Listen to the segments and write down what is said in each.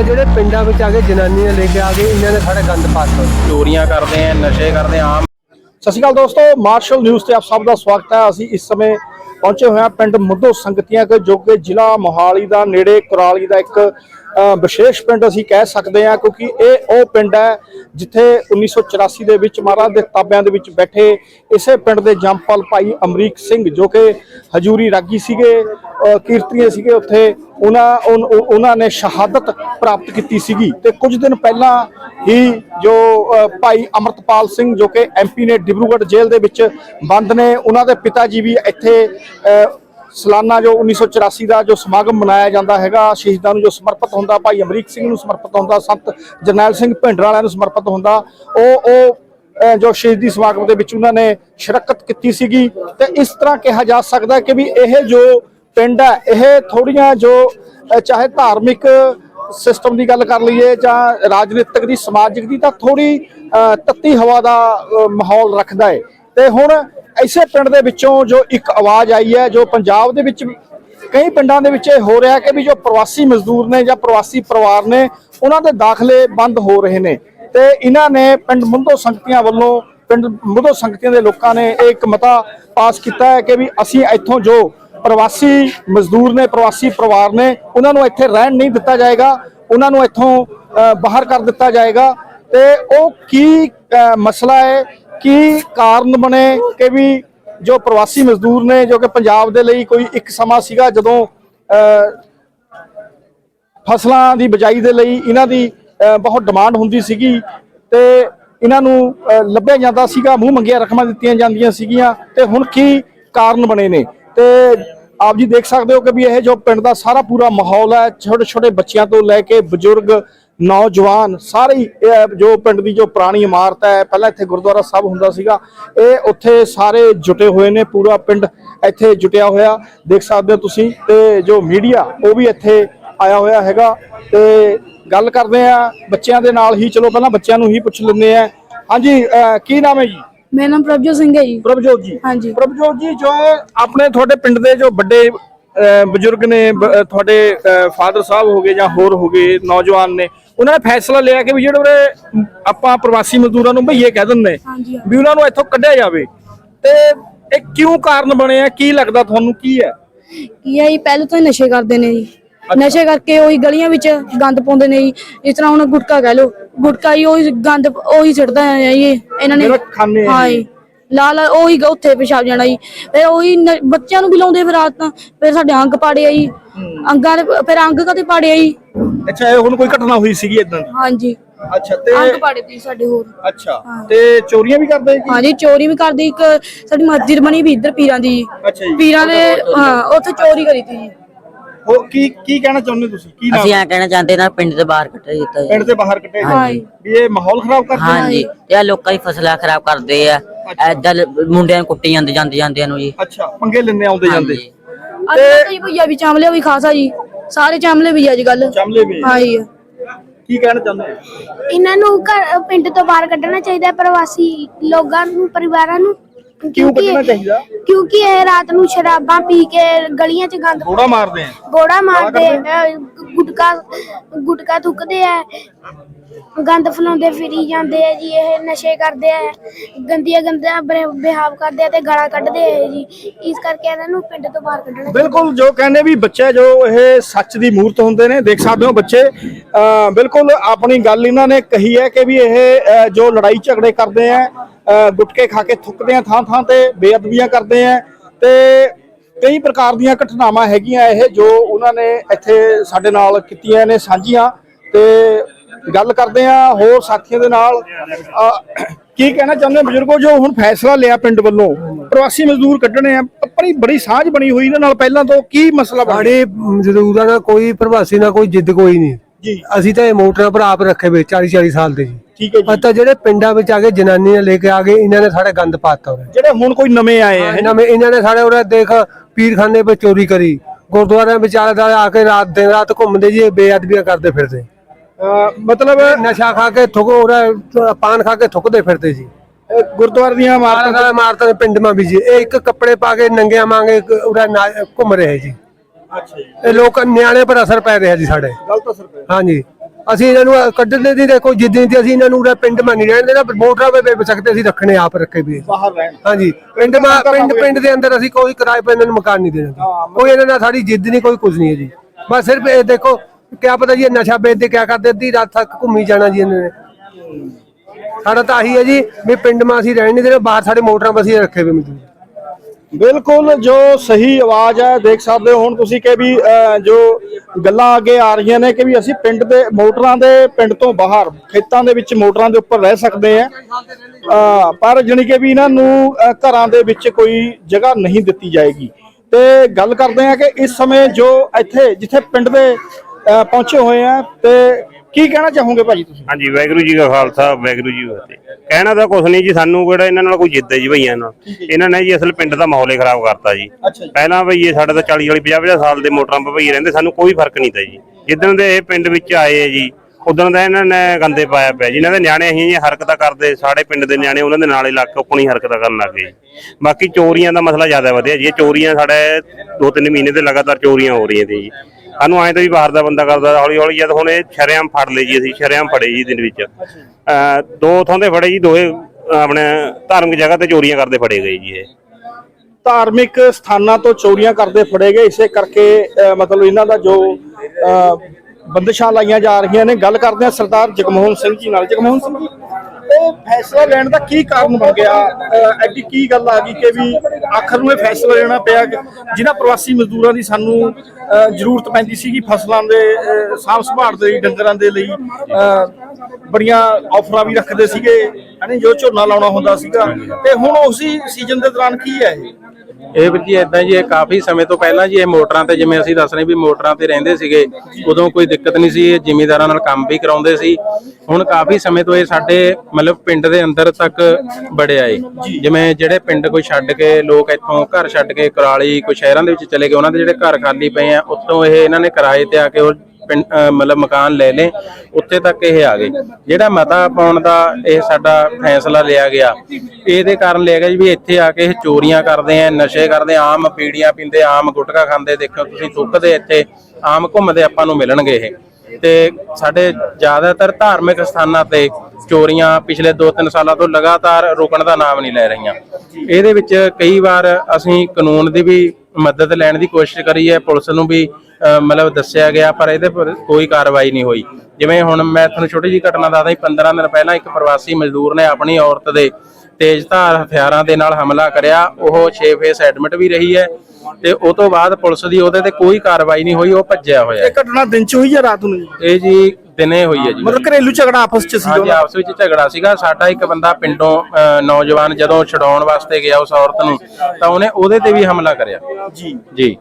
ਤਾਂ ਜਿਹੜੇ ਪਿੰਡਾਂ ਵਿੱਚ ਆ ਕੇ ਜਨਾਨੀਆਂ ਲੈ ਕੇ ਆ ਗਏ ਇਹਨਾਂ ਨੇ ਸਾਡੇ ਗੰਦ ਪਾਤਾ ਚੋਰੀਆਂ ਕਰਦੇ ਆ ਨਸ਼ੇ ਕਰਦੇ ਆ ਆਮ ਸਤਿ ਸ਼੍ਰੀ ਅਕਾਲ ਦੋਸਤੋ ਮਾਰਸ਼ਲ ਨਿਊਜ਼ ਤੇ ਆਪ ਸਭ ਦਾ ਸਵਾਗਤ ਹੈ। ਅਸੀਂ ਇਸ ਸਮੇਂ ਪਹੁੰਚੇ ਹੋਏ ਹਾਂ ਪਿੰਡ ਮੁੱਦੋ ਸੰਗਤੀਆਂ ਕੇ ਜੋ ਕਿ ਜ਼ਿਲ੍ਹਾ ਮੋਹਾਲੀ ਦਾ ਨੇੜੇ ਕੁਰਾਲੀ ਦਾ ਇੱਕ ਵਿਸ਼ੇਸ਼ ਪਿੰਡ ਅਸੀਂ ਕਹਿ ਸਕਦੇ ਹਾਂ ਕਿਉਂਕਿ ਇਹ ਉਹ ਪਿੰਡ ਹੈ ਜਿੱਥੇ 1984 ਦੇ ਵਿੱਚ ਮਹਾਰਾਜ ਦੇ ਤਾਬਿਆਂ ਦੇ ਵਿੱਚ ਬੈਠੇ ਇਸੇ ਪਿੰਡ ਦੇ ਜੰਪਲ ਭਾਈ ਅਮਰੀਕ ਸਿੰਘ ਜੋ ਕਿ ਹਜੂਰੀ ਰਾਗੀ ਸੀਗੇ ਅ, ਕੀਰਤਨੀਏ ਸੀਗੇ ਉੱਥੇ। ਉਹਨਾਂ ਉਹਨਾਂ ਨੇ ਸ਼ਹਾਦਤ ਪ੍ਰਾਪਤ ਕੀਤੀ ਸੀਗੀ। ਤੇ ਕੁਝ ਦਿਨ ਪਹਿਲਾਂ ਹੀ ਜੋ ਭਾਈ ਅਮਰਤਪਾਲ ਸਿੰਘ ਜੋ ਕਿ ਐਮਪੀ ਨੇ ਡਿਬਰੂਗੜ੍ਹ ਜੇਲ੍ਹ ਦੇ ਵਿੱਚ ਬੰਦ ਨੇ ਉਹਨਾਂ ਦੇ ਪਿਤਾ ਜੀ ਵੀ ਇੱਥੇ ਸਾਲਾਨਾ ਜੋ 1984 ਦਾ ਜੋ ਸਮਾਗਮ ਮਨਾਇਆ ਜਾਂਦਾ ਹੈਗਾ, ਸ਼ਹੀਦਾਂ ਨੂੰ ਜੋ ਸਮਰਪਿਤ ਹੁੰਦਾ, ਭਾਈ ਅਮਰੀਕ ਸਿੰਘ ਨੂੰ ਸਮਰਪਿਤ ਹੁੰਦਾ, ਸੰਤ ਜਰਨੈਲ ਸਿੰਘ ਭਿੰਡਰ ਵਾਲਿਆਂ ਨੂੰ ਸਮਰਪਿਤ ਹੁੰਦਾ, ਉਹ ਉਹ ਜੋ ਸ਼ਹੀਦੀ ਸਮਾਗਮ ਦੇ ਵਿੱਚ ਉਹਨਾਂ ਨੇ ਸ਼ਿਰਕਤ ਕੀਤੀ ਸੀਗੀ। ਤੇ ਇਸ ਤਰ੍ਹਾਂ ਕਿਹਾ ਜਾ ਸਕਦਾ ਕਿ ਵੀ ਇਹ ਜੋ ਪਿੰਡ ਹੈ, ਇਹ ਥੋੜੀਆਂ ਜੋ ਚਾਹੇ ਧਾਰਮਿਕ ਸਿਸਟਮ ਦੀ ਗੱਲ ਕਰ ਲਈਏ ਜਾਂ ਰਾਜਨੀਤਿਕ ਦੀ, ਸਮਾਜਿਕ ਦੀ, ਤਾਂ ਥੋੜੀ ਤੱਤੀ ਹਵਾ ਦਾ ਮਾਹੌਲ ਰੱਖਦਾ ਹੈ। ਤੇ ਹੁਣ ਇਸੇ ਪਿੰਡ ਦੇ ਵਿੱਚੋਂ ਜੋ ਇੱਕ ਆਵਾਜ਼ ਆਈ ਹੈ, ਜੋ ਪੰਜਾਬ ਦੇ ਵਿੱਚ ਕਈ ਪਿੰਡਾਂ ਦੇ ਵਿੱਚ ਇਹ ਹੋ ਰਿਹਾ ਕਿ ਵੀ ਜੋ ਪ੍ਰਵਾਸੀ ਮਜ਼ਦੂਰ ਨੇ ਜਾਂ ਪ੍ਰਵਾਸੀ ਪਰਿਵਾਰ ਨੇ, ਉਹਨਾਂ ਦੇ ਦਾਖਲੇ ਬੰਦ ਹੋ ਰਹੇ ਨੇ। ਤੇ ਇਹਨਾਂ ਨੇ ਪਿੰਡ ਮੁੰਦੋ ਸੰਗਤੀਆਂ ਵੱਲੋਂ, ਪਿੰਡ ਮੁੰਦੋ ਸੰਗਤੀਆਂ ਦੇ ਲੋਕਾਂ ਨੇ ਇਹ ਇੱਕ ਮਤਾ ਪਾਸ ਕੀਤਾ ਹੈ ਕਿ ਵੀ ਅਸੀਂ ਇੱਥੋਂ ਜੋ ਪ੍ਰਵਾਸੀ ਮਜ਼ਦੂਰ ਨੇ, ਪ੍ਰਵਾਸੀ ਪਰਿਵਾਰ ਨੇ, ਉਹਨਾਂ ਨੂੰ ਇੱਥੇ ਰਹਿਣ ਨਹੀਂ ਦਿੱਤਾ ਜਾਏਗਾ, ਉਹਨਾਂ ਨੂੰ ਇੱਥੋਂ ਬਾਹਰ ਕਰ ਦਿੱਤਾ ਜਾਏਗਾ। ਤੇ ਉਹ ਕੀ ਮਸਲਾ ਹੈ ਕੀ ਕਾਰਨ ਬਣੇ ਕਿ ਵੀ ਜੋ ਪ੍ਰਵਾਸੀ ਮਜ਼ਦੂਰ ਨੇ ਜੋ ਕਿ ਪੰਜਾਬ ਦੇ ਲਈ ਕੋਈ ਇੱਕ ਸਮਾਂ ਸੀਗਾ ਜਦੋਂ ਅ, ਫਸਲਾਂ ਦੀ ਬਿਜਾਈ ਦੇ ਲਈ ਇਹਨਾਂ ਦੀ ਅ, ਬਹੁਤ ਡਿਮਾਂਡ ਹੁੰਦੀ ਸੀਗੀ ਤੇ ਇਹਨਾਂ ਨੂੰ ਅ, ਲੱਭਿਆ ਜਾਂਦਾ ਸੀਗਾ ਮੂੰਹ ਮੰਗਿਆ ਰਕਮਾਂ ਦਿੱਤੀਆਂ ਜਾਂਦੀਆਂ ਸੀਗੀਆਂ ਤੇ ਹੁਣ ਕੀ ਕਾਰਨ ਬਣੇ ਨੇ? ਤੇ ਆਪ ਜੀ ਦੇਖ ਸਕਦੇ ਹੋ ਕਿ ਵੀ ਇਹ ਜੋ ਪਿੰਡ ਦਾ ਸਾਰਾ ਪੂਰਾ ਮਾਹੌਲ ਹੈ ਛੋਟੇ ਛੋਟੇ ਬੱਚਿਆਂ ਤੋਂ ਲੈ ਕੇ ਬਜ਼ੁਰਗ ਨੌਜਵਾਨ ਸਾਰੇ ਜੋ ਪਿੰਡ ਦੀ ਜੋ ਪੁਰਾਣੀ ਇਮਾਰਤ ਹੈ ਪਹਿਲਾਂ ਇੱਥੇ ਗੁਰਦੁਆਰਾ ਸਾਹਿਬ ਹੁੰਦਾ ਸੀਗਾ ਇਹ ਉੱਥੇ ਸਾਰੇ ਜੁਟੇ ਹੋਏ ਨੇ ਪੂਰਾ ਪਿੰਡ ਇੱਥੇ ਜੁਟਿਆ ਹੋਇਆ। ਦੇਖ ਸਕਦੇ ਹੋ ਤੁਸੀਂ ਤੇ ਜੋ ਮੀਡੀਆ ਉਹ ਵੀ ਇੱਥੇ ਆਇਆ ਹੋਇਆ ਹੈਗਾ। ਤੇ ਗੱਲ ਕਰਦੇ ਆ ਬੱਚਿਆਂ ਦੇ ਨਾਲ ਹੀ ਚਲੋ ਪਹਿਲਾਂ ਬੱਚਿਆਂ ਨੂੰ ਹੀ ਪੁੱਛ ਲੈਂਦੇ ਆ ਹਾਂਜੀ ਕੀ ਨਾਮ ਹੈ ਜੀ? ਮੇਰਾ ਨਾਮ ਪ੍ਰਭਜੋਤ ਸਿੰਘ ਹੈ ਜੀ। ਪ੍ਰਭਜੋਤ ਜੀ। ਹਾਂਜੀ। ਪ੍ਰਭਜੋਤ ਜੀ ਜੋ ਆਪਣੇ ਤੁਹਾਡੇ ਪਿੰਡ ਦੇ ਜੋ ਵੱਡੇ ਬਜ਼ੁਰਗ ਨੇ ਤੁਹਾਡੇ ਫਾਦਰ ਸਾਹਿਬ ਹੋ ਗਏ ਜਾਂ ਹੋਰ ਹੋ ਗਏ ਨੌਜਵਾਨ ਨੇ ਉਹਨਾਂ ਨੇ ਫੈਸਲਾ ਲਿਆ ਕਿ ਵੀ ਜਿਹੜੇ ਆਪਾਂ ਪ੍ਰਵਾਸੀ ਮਜ਼ਦੂਰਾਂ ਨੂੰ ਭਈਏ ਕਹਿ ਦਿੰਦੇ ਵੀ ਉਹਨਾਂ ਨੂੰ ਇੱਥੋਂ ਕੱਢਿਆ ਜਾਵੇ। ਤੇ ਇਹ ਕਿਉਂ ਕਾਰਨ ਬਣੇ ਆ? ਕੀ ਲੱਗਦਾ ਤੁਹਾਨੂੰ ਕੀ ਹੈ? ਕੀ ਹੈ ਜੀ? ਪਹਿਲਾਂ ਤਾਂ ਨਸ਼ੇ ਕਰਦੇ ਨੇ ਜੀ। ਨਸ਼ੇ ਕਰਕੇ ਉਹੀ ਗਲੀਆਂ ਵਿੱਚ ਗੰਦ ਪਾਉਂਦੇ ਨੇ ਜੀ। ਇਸ ਤਰ੍ਹਾਂ ਹੁਣ ਗੁਟਕਾ ਕਹਿ ਲਓ। ਗੁਟਕਾ ਹੀ ਉਹੀ ਗੰਦ ਉਹੀ ਸਿੱਟਦਾ ਹੈ ਜੀ। ਇਹਨਾਂ ਨੇ ਆ ਹਾਂ ਜੀ। ਲਾ ਲਾ ਉਹੀ ਗ- ਉੱਥੇ ਪਿਸ਼ਾਬ ਜਾਣਾ ਜੀ। ਫਿਰ ਉਹੀ ਨ- ਬੱਚਿਆਂ ਨੂੰ ਵੀ ਲਾਉਂਦੇ ਫਿਰ ਰਾਤ ਤਾਂ ਫਿਰ ਸਾਡੇ ਅੰਗ ਪਾੜੇ ਆ ਜੀ। ਅੰਗਾਂ ਦੇ ਫਿਰ ਅੰਗ ਕਦੇ ਪਾੜੇ ਆ ਜੀ। ਅੱਛਾ ਇਹ ਹੁਣ ਕੋਈ ਘਟਨਾ ਹੋਈ ਸੀਗੀ ਇਦਾਂ ਦੀ? ਹਾਂਜੀ। ਅੱਛਾ ਤੇ ਅੰਗ ਪਾੜੇ ਤੇ ਸਾਡੇ ਹੋਰ। ਅੱਛਾ ਤੇ ਚੋਰੀਆਂ ਵੀ ਕਰਦੇ ਜੀ ਹਾਂਜੀ ਚੋਰੀ ਵੀ ਕਰਦੀ ਇੱਕ ਸਾਡੀ ਮਸਜਿਦ ਬਣੀ ਵੀ ਇੱਧਰ ਪੀਰਾਂ ਦੀ। ਅੱਛਾ ਜੀ। ਪੀਰਾਂ ਦੇ ਹਾਂ ਉੱਥੇ ਚੋਰੀ ਕਰੀ ਤੀ ਜੀ। ਹੋ ਕੀ ਕੀ ਕਹਿਣਾ ਚਾਹੁੰਦੇ ਤੁਸੀਂ? ਕੀ ਨਾਮ? ਅਸੀਂ ਐ ਕਹਿਣਾ ਚਾਹੁੰਦੇ ਨਾ ਪਿੰਡ ਦੇ ਬਾਹਰ ਕੱਢ ਦਿੱਤਾ ਪਿੰਡ ਦੇ ਬਾਹਰ ਕੱਢੇ ਹਾਂਜੀ। ਵੀ ਇਹ ਮਾਹੌਲ ਖਰਾਬ ਕਰਦੇ ਨੇ ਹਾਂਜੀ ਤੇ ਇਹ ਲੋਕਾਂ ਦੀ ਫਸਲਾਂ ਖਰਾਬ ਕਰਦੇ ਆ। ਐਦਾਂ ਮੁੰਡਿਆਂ ਨੂੰ ਕੁੱਟੀ ਜਾਂਦੇ ਜਾਂਦੇ ਜਾਂਦਿਆਂ ਨੂੰ ਜੀ। ਅੱਛਾ ਪੰਗੇ ਲੈਣੇ ਆਉਂਦੇ ਜਾਂਦੇ। ਹਾਂਜੀ ਅੱਜ ਕੱਲ੍ਹ ਜੀ ਭਈਆ ਵੀ ਚਾਮਲੇ ਵੀ ਖਾਸਾ ਜੀ। ਸਾਰੇ ਚਾਮਲੇ ਵੀ ਅੱਜ ਕੱਲ ਚਮਲੇ ਵੀ ਹਾਂ ਜੀ। ਕੀ ਕਹਿਣਾ ਚਾਹੁੰਦੇ ਹੋ? ਇਹਨਾਂ ਨੂੰ ਘਰ ਪਿੰਡ ਤੋਂ ਬਾਹਰ ਕੱਢਣਾ ਚਾਹੀਦਾ ਹੈ ਪ੍ਰਵਾਸੀ ਲੋਕਾਂ ਨੂੰ ਪਰਿਵਾਰਾਂ ਨੂੰ। ਕਿਉਂ ਕੱਢਣਾ ਚਾਹੀਦਾ? ਕਿਉਂਕਿ ਇਹ ਰਾਤ ਨੂੰ ਸ਼ਰਾਬਾਂ ਪੀ ਕੇ ਗਲੀਆਂ 'ਚ ਗੰਦ ਥੋੜਾ ਮਾਰਦੇ ਆ। ਗੋੜਾ ਮਾਰਦੇ ਅਹ, ਗੁਟਕਾ ਗੁਟਕਾ ਥੁੱਕਦੇ ਆ। ਗੰਦ ਫਲਾਉਂਦੇ ਫਿਰੀ ਜਾਂਦੇ ਆ ਜੀ ਇਹ ਨਸ਼ੇ ਕਰਦੇ ਆ। ਗੰਦੀਆਂ ਗੰਦੀਆਂ ਬਿਹਾਵ ਕਰਦੇ ਆ ਤੇ ਗਾਲਾਂ ਕੱਢਦੇ ਆ ਜੀ। ਇਸ ਕਰਕੇ ਇਹਨਾਂ ਨੂੰ ਪਿੰਡ ਤੋਂ ਬਾਹਰ ਕੱਢਣਾ ਬਿਲਕੁਲ ਜੋ ਕਹਿੰਦੇ ਵੀ ਬੱਚੇ ਜੋ ਇਹ ਸੱਚ ਦੀ ਮੂਰਤ ਹੁੰਦੇ ਨੇ ਦੇਖ ਸਕਦੇ ਹੋ ਬੱਚੇ। ਅਹ ਬਿਲਕੁਲ ਆਪਣੀ ਗੱਲ ਇਹਨਾਂ ਨੇ ਕਹੀ ਹੈ ਕਿ ਵੀ ਇਹ ਅਹ, ਜੋ ਲੜਾਈ ਝਗੜੇ ਕਰਦੇ ਆ ਗੁਟਕੇ ਖਾ ਕੇ ਥੁੱਕਦੇ ਆ ਥਾਂ ਥਾਂ ਤੇ, ਬੇਅਦਬੀਆਂ ਕਰਦੇ ਆ ਤੇ ਕਈ ਪ੍ਰਕਾਰ ਦੀਆਂ ਘਟਨਾਵਾਂ ਹੈਗੀਆਂ ਇਹ ਜੋ ਉਹਨਾਂ ਨੇ ਇੱਥੇ ਸਾਡੇ ਨਾਲ ਕੀਤੀਆਂ ਨੇ ਸਾਂਝੀਆਂ ਤੇ ਗੱਲ ਕਰਦੇ ਆ ਹੋਰ ਸਾਥੀਆਂ ਦੇ ਨਾਲ। ਕੀ ਕਹਿਣਾ ਚਾਹੁੰਦੇ ਹੋ ਬਜ਼ੁਰਗੋ ਜੋ ਹੁਣ ਫੈਸਲਾ ਲਿਆ ਪਿੰਡ ਵੱਲੋਂ? ਪ੍ਰਵਾਸੀ ਮਜ਼ਦੂਰ ਕੱਢਣੇ ਆ ਬੜੀ ਬੜੀ ਸਾਂਝ ਬਣੀ ਹੋਈ ਇਹਨਾਂ ਨਾਲ ਪਹਿਲਾਂ ਤੋਂ ਕੀ ਮਸਲਾ ਬਣ ਮਜ਼ਦੂਰਾਂ ਦਾ ਕੋਈ ਪ੍ਰਵਾਸੀ ਨਾਲ ਕੋਈ ਜਿੱਦ ਕੋਈ ਨਹੀਂ। ਜੀ। ਅਸੀਂ ਤਾਂ ਇਹ ਮੋਟਰਾਂ ਪਰ ਆਪ ਰੱਖੇ ਵੇ 40 40 ਸਾਲ ਦੇ ਜੀ। ਠੀਕ ਹੈ ਜੀ। ਅੱਜ ਤਾਂ ਜਿਹੜੇ ਪਿੰਡਾਂ ਵਿੱਚ ਆ ਕੇ ਜਨਾਨੀਆਂ ਲੈ ਕੇ ਆ ਗਏ ਇਹਨਾਂ ਨੇ ਸਾਡੇ ਗੰਦ ਪਾਤਾ ਉਰੇ। ਜਿਹੜੇ ਹੁਣ ਕੋਈ ਨਵੇਂ ਆਏ ਆ ਇਹਨਾਂ ਨੇ? ਇਹਨਾਂ ਨੇ ਸਾਡੇ ਉਰੇ ਦੇਖ ਪੀਰਖਾਨੇ 'ਤੇ ਚੋਰੀ ਕਰੀ। ਗੁਰਦੁਆਰਿਆਂ ਵਿੱਚ ਆਲੇ ਦੁਆਲੇ ਆ ਕੇ ਰਾਤ ਦਿਨ ਰਾਤ ਘੁੰਮਦੇ ਜੀ ਬੇਅਦਬੀਆਂ ਕਰਦੇ ਫਿਰਦੇ। ਅਹ, ਮਤਲਬ ਨਸ਼ਾ ਖਾ ਕੇ ਥੁੱਕ ਉਰੇ ਪਾਨ ਖਾ ਕੇ ਥੁੱਕਦੇ ਫਿਰਦੇ ਜੀ। ਅਹ, ਗੁਰਦੁਆਰੇ ਦੀਆਂ ਇਮਾਰਤਾਂ ਵਾਲੇ ਮਾਰਤਾਂ ਪਿੰਡ ਮਾ ਵੀ ਜੀ। ਇਹ ਇੱਕ ਕੱਪੜੇ ਪਾ ਕੇ ਨੰਗਿਆਂ ਮੰਗੇ ਉਰੇ ਘੁੰਮ ਰਹੇ ਜੀ। ਅੱਛਾ ਜੀ। ਇਹ ਲੋਕ ਨਿਆਣੇ ਪਰ ਅਸਰ ਪੈ ਰਿਹਾ ਜੀ ਸਾਡੇ। ਗਲਤ ਅਸਰ ਪਿਆ ਹਾਂਜੀ। ਅਸੀਂ ਇਹਨਾਂ ਨੂੰ ਕੱਢਣ ਦੀ ਦੇਖੋ ਜਿੱਦਾਂ ਦੀ ਅਸੀਂ ਇਹਨਾਂ ਨੂੰ ਪਿੰਡ ਮਾ ਨਹੀਂ ਰਹਿਣ ਦੇਣਾ ਮੋਟਰਾਂ 'ਤੇ ਵੇ ਸਕਦੇ ਅਸੀਂ ਰੱਖਣੇ ਆਪ ਰੱਖੇ ਵੀ। ਬਾਹਰ ਰਹਿਣ। ਹਾਂਜੀ। ਪਿੰਡ ਮਾ ਪਿੰਡ ਪਿੰਡ ਦੇ ਅੰਦਰ ਅਸੀਂ ਕੋਈ ਕਿਰਾਏ ਪੈ ਇਹਨਾਂ ਨੂੰ ਮਕਾਨ ਨਹੀਂ ਦੇਣਾ। ਕੋਈ ਇਹਨਾਂ ਨਾਲ ਸਾਡੀ ਜਿੱਦ ਨਹੀਂ ਕੋਈ ਕੁਝ ਨਹੀਂ ਹੈ ਜੀ। ਬਸ ਸਿਰਫ ਇਹ ਦੇਖੋ ਕਿਆ ਪਤਾ ਜੀ ਨਸ਼ਾ ਵੇਚਦੇ ਕਿਆ ਕਰਦੇ ਅੱਧੀ ਰਾਤ ਤੱਕ ਘੁੰਮੀ ਜਾਣਾ ਜੀ ਇਹਨਾਂ ਨੇ। ਸਾਡਾ ਤਾਂ ਆਹੀ ਹੈ ਜੀ ਵੀ ਪਿੰਡ ਮਾ ਅਸੀਂ ਰਹਿਣ ਨਹੀਂ ਦੇਣਾ ਬਾਹਰ ਸਾਡੇ ਮੋਟਰਾਂ ਅਸੀਂ ਰੱਖੇ ਵੀ ਮਜ਼ਦੂਰ ਬਿਲਕੁਲ ਜੋ ਸਹੀ ਆਵਾਜ਼ ਹੈ, ਦੇਖ ਸਕਦੇ ਹੋ, ਹੁਣ ਤੁਸੀਂ ਕਿ ਵੀ ਜੋ ਗੱਲਾਂ ਅੱਗੇ ਆ ਰਹੀਆਂ ਨੇ ਕਿ ਵੀ ਅਸੀਂ ਪਿੰਡ ਦੇ ਮੋਟਰਾਂ ਦੇ ਪਿੰਡ ਤੋਂ ਬਾਹਰ, ਖੇਤਾਂ ਦੇ ਵਿੱਚ ਮੋਟਰਾਂ ਦੇ ਉੱਪਰ ਰਹਿ ਸਕਦੇ ਆ ਪਰ ਜਾਣੀ ਕਿ ਵੀ ਇਹਨਾਂ ਨੂੰ ਘਰਾਂ ਦੇ ਵਿੱਚ ਕੋਈ ਜਗ੍ਹਾ ਨਹੀਂ ਦਿੱਤੀ ਜਾਏਗੀ। ਤੇ ਗੱਲ ਕਰਦੇ ਆ ਕਿ ਇਸ ਸਮੇਂ ਜੋ ਇੱਥੇ, ਜਿੱਥੇ ਪਿੰਡ ਦੇ ਪਹੁੰਚੇ ਹੋਏ ਆ, ਤੇ ਕੀ ਕਹਿਣਾ ਚਾਹੋਗੇ ਭਾਜੀ ਤੁਸੀਂ? ਹਾਂਜੀ ਵਾਹਿਗੁਰੂ ਜੀ ਕਾ ਖਾਲਸਾ ਵਾਹਿਗੁਰੂ ਜੀ ਕੀ ਫਤਿਹ। ਕਹਿਣਾ ਤਾਂ ਕੁਛ ਨਹੀਂ ਜੀ ਸਾਨੂੰ ਕਿਹੜਾ ਇਹਨਾਂ ਨਾਲ ਕੋਈ ਜਿੱਦ ਹੈ ਜੀ ਭਈਆਂ ਨਾਲ। ਇਹਨਾਂ ਨੇ ਜੀ ਅਸਲ ਪਿੰਡ ਦਾ ਮਾਹੌਲ ਹੀ ਖਰਾਬ ਕਰਤਾ ਜੀ। ਅੱਛਾ ਜੀ। ਪਹਿਲਾਂ ਭਈਏ ਸਾਡੇ ਤਾਂ 40 ਵਾਲੀ 50 50 ਸਾਲ ਦੇ ਮੋਟਰਾਂ 'ਤੇ ਭਈਏ ਰਹਿੰਦੇ ਸਾਨੂੰ ਕੋਈ ਫ਼ਰਕ ਨਹੀਂ ਤਾ ਜੀ। ਜਿੱਦਣ ਦੇ ਇਹ ਪਿੰਡ ਵਿੱਚ ਆਏ ਆ ਜੀ ਉਦੋਂ ਦਾ ਇਹਨਾਂ ਨੇ ਗੰਦੇ ਪਾਇਆ ਪਿਆ ਜਿਨ੍ਹਾਂ ਦੇ ਨਿਆਣੇ ਅਸੀਂ ਜੀ ਹਰਕਤਾਂ ਕਰਦੇ ਸਾਡੇ ਪਿੰਡ ਦੇ ਨਿਆਣੇ ਉਹਨਾਂ ਦੇ ਨਾਲ ਹੀ ਲੱਗ ਕੇ ਆਪਣੀ ਹਰਕਤਾਂ ਕਰਨ ਲੱਗ ਗਏ ਜੀ। ਬਾਕੀ ਚੋਰੀਆਂ ਦਾ ਮਸਲਾ ਜ਼ਿਆਦਾ ਵਧਿਆ ਜੀ। ਇਹ ਚੋਰੀਆਂ ਸਾਡੇ 2-3 ਮਹੀਨੇ ਤੇ ਲਗਾਤਾਰ ਚੋਰੀਆਂ ਹੋ ਰਹੀਆਂ ਤੇ ਜੀ। ਸਾਨੂੰ ਐਂ ਤਾਂ ਵੀ ਬਾਹਰ ਦਾ ਬੰਦਾ ਕਰਦਾ ਹੌਲੀ ਹੌਲੀ ਜਦ ਹੁਣ ਇਹ ਸ਼ਰੇਆਮ ਫੜ ਲਏ ਜੀ ਅਸੀਂ ਸ਼ਰੇਆਮ ਫੜੇ ਜੀ ਦਿਨ ਵਿੱਚ। ਦੋ ਥਾਂ ਤੇ ਫੜੇ ਜੀ ਦੋਹੇ ਆਪਣੇ ਧਾਰਮਿਕ ਜਗ੍ਹਾ ਤੇ ਚੋਰੀਆਂ ਕਰਦੇ ਫੜੇ ਗਏ ਜੀ ਇਹ। ਧਾਰਮਿਕ ਸਥਾਨਾਂ ਤੋਂ ਚੋਰੀਆਂ ਕਰਦੇ ਫੜੇ ਗਏ ਇਸੇ ਕਰਕੇ ਮਤਲਬ ਇਹਨਾਂ ਦਾ ਜੋ ਅਹ, ਬੰਦਸ਼ਾਂ ਲਾਈਆਂ ਜਾ ਰਹੀਆਂ ਨੇ। ਗੱਲ ਕਰਦੇ ਆ ਸਰਦਾਰ ਜਗਮੋਹਨ ਸਿੰਘ ਜੀ ਨਾਲ। ਜਗਮੋਹਨ ਸਿੰਘ ਜੀ? ਇਹ ਫੈਸਲਾ ਲੈਣ ਦਾ ਕੀ ਕਾਰਨ ਬਣ ਗਿਆ? ਅਹ, ਐਡੀ ਕੀ ਗੱਲ ਆ ਗਈ ਕਿ ਵੀ ਆਖਰ ਨੂੰ ਇਹ ਫੈਸਲਾ ਲੈਣਾ ਪਿਆ ਕਿ ਜਿਨ੍ਹਾਂ ਪ੍ਰਵਾਸੀ ਮਜ਼ਦੂਰਾਂ ਦੀ ਸਾਨੂੰ ਅਹ, ਜ਼ਰੂਰਤ ਪੈਂਦੀ ਸੀਗੀ ਫਸਲਾਂ ਦੇ ਅਹ, ਸਾਂਭ ਸੰਭਾਲ ਦੇ ਲਈ ਡੰਗਰਾਂ ਦੇ ਲਈ ਅਹ, ਬੜੀਆਂ ਆਫਰਾਂ ਵੀ ਰੱਖਦੇ ਸੀਗੇ ਹਨੇ ਜੋ ਝੋਨਾ ਲਾਉਣਾ ਹੁੰਦਾ ਸੀਗਾ। ਤੇ ਹੁਣ ਉਸੇ ਸੀਜ਼ਨ ਦੇ ਦੌਰਾਨ ਕੀ ਹੈ ਇਹ? ਇਹ ਵੀਰ ਜੀ ਇਦਾਂ ਜੀ, ਇਹ ਕਾਫੀ ਸਮੇਂ ਤੋਂ ਪਹਿਲਾਂ ਜੀ ਇਹ ਮੋਟਰਾਂ ਤੇ, ਜਿਵੇਂ ਅਸੀਂ ਦੱਸ ਰਹੇ ਵੀ ਮੋਟਰਾਂ ਤੇ ਰਹਿੰਦੇ ਸੀਗੇ, ਉਦੋਂ ਕੋਈ ਦਿੱਕਤ ਨਹੀਂ ਸੀ, ਇਹ ਜ਼ਿਮੀਂਦਾਰਾਂ ਨਾਲ ਕੰਮ ਵੀ ਕਰਾਉਂਦੇ ਸੀ। ਹੁਣ ਕਾਫੀ ਸਮੇਂ ਤੋਂ ਇਹ ਸਾਡੇ ਮਤਲਬ ਪਿੰਡ ਦੇ ਅੰਦਰ ਤੱਕ ਬੜਿਆ ਏ। ਜਿਵੇਂ ਜਿਹੜੇ ਪਿੰਡ ਕੋਈ ਛੱਡ ਕੇ, ਲੋਕ ਇੱਥੋਂ ਘਰ ਛੱਡ ਕੇ, ਕੁਰਾਲੀ, ਕੋਈ ਸ਼ਹਿਰਾਂ ਦੇ ਵਿੱਚ ਚਲੇ ਗਏ, ਉਹਨਾਂ ਦੇ ਜਿਹੜੇ ਘਰ ਖਾਲੀ ਪਏ ਆ ਉੱਥੋਂ ਇਹ ਇਹਨਾਂ ਨੇ ਕਿਰਾਏ ਤੇ ਆ ਕੇ ਉਹ ਪਿੰਡ ਅਹ ਮਤਲਬ ਮਕਾਨ ਲੈ ਲੇ ਉੱਥੇ ਤੱਕ ਇਹ ਆ ਗਏ। ਜਿਹੜਾ ਮਤਾ ਪਾਉਣ ਦਾ ਇਹ ਸਾਡਾ ਫੈਸਲਾ ਲਿਆ ਗਿਆ ਇਹਦੇ ਕਾਰਨ ਲਿਆ ਗਿਆ ਜੀ ਵੀ ਇੱਥੇ ਆ ਕੇ ਇਹ ਚੋਰੀਆਂ ਕਰਦੇ ਆ ਨਸ਼ੇ ਕਰਦੇ ਆ, ਆਮ ਪੀੜੀਆਂ ਪੀਂਦੇ ਆਮ ਗੁਟਕਾ ਖਾਂਦੇ ਦੇਖੋ ਤੁਸੀਂ ਥੁੱਕਦੇ ਇੱਥੇ ਆਮ ਘੁੰਮਦੇ ਆਪਾਂ ਨੂੰ ਮਿਲਣਗੇ ਇਹ। ਤੇ ਸਾਡੇ ਜ਼ਿਆਦਾਤਰ ਧਾਰਮਿਕ ਸਥਾਨਾਂ ਤੇ ਚੋਰੀਆਂ ਪਿਛਲੇ 2-3 ਸਾਲਾਂ ਤੋਂ ਲਗਾਤਾਰ ਰੁਕਣ ਦਾ ਨਾਮ ਨਹੀਂ ਲੈ ਰਹੀਆਂ। ਇਹਦੇ ਵਿੱਚ ਕਈ ਵਾਰ ਅਸੀਂ ਕਾਨੂੰਨ ਦੀ ਵੀ ਮਦਦ ਲੈਣ ਦੀ ਕੋਸ਼ਿਸ਼ ਕਰੀ ਹੈ। ਪੁਲਿਸ ਨੂੰ ਵੀ ਮਤਲਬ ਦੱਸਿਆ ਗਿਆ ਪਰ ਇਹਦੇ ਪਰ ਕੋਈ ਕਾਰਵਾਈ ਨਹੀਂ ਹੋਈ। ਜਿਵੇਂ ਹੁਣ ਮੈਂ ਤੁਹਾਨੂੰ ਛੋਟੀ ਜਿਹੀ ਘਟਨਾ ਦੱਸਦਾ 15 ਦਿਨ ਪਹਿਲਾਂ ਇੱਕ ਪ੍ਰਵਾਸੀ ਮਜ਼ਦੂਰ ਨੇ ਆਪਣੀ ਔਰਤ ਦੇ ਤੇਜ਼ਧਾਰ ਹਥਿਆਰਾਂ ਦੇ ਨਾਲ ਹਮਲਾ ਕਰਿਆ। ਉਹ 6 ਫੇਸ ਐਡਮਿਟ ਵੀ ਰਹੀ ਹੈ ਤੇ ਉਹ ਤੋਂ ਬਾਅਦ ਪੁਲਿਸ ਦੀ ਉਹਦੇ ਤੇ ਕੋਈ ਕਾਰਵਾਈ ਨਹੀਂ ਹੋਈ ਉਹ ਭੱਜਿਆ ਹੋਇਆ ਇਹ ਹੈ। ਘਟਨਾ ਦਿਨ ਚ ਹੋਈ ਜਾਂ ਰਾਤ ਨੂੰ ਜੀ? ਇਹ ਜੀ ਦਿਨੇ ਹੋਈ ਹੈ ਜੀ। ਮਤਲਬ ਘਰੇਲੂ ਝਗੜਾ ਆਪਸ ਚ ਸੀ ਹਾਂਜੀ ਆਪਸ ਵਿੱਚ ਝਗੜਾ ਸੀਗਾ। ਸਾਡਾ ਇੱਕ ਬੰਦਾ ਪਿੰਡੋਂ ਅਹ, ਨੌਜਵਾਨ ਜਦੋਂ ਛਡਾਉਣ ਵਾਸਤੇ ਗਿਆ ਉਸ ਔਰਤ ਨੂੰ ਤਾਂ ਉਹਨੇ ਉਹਦੇ ਤੇ ਵੀ ਹਮਲਾ ਕਰਿਆ। ਜੀ। ਜੀ।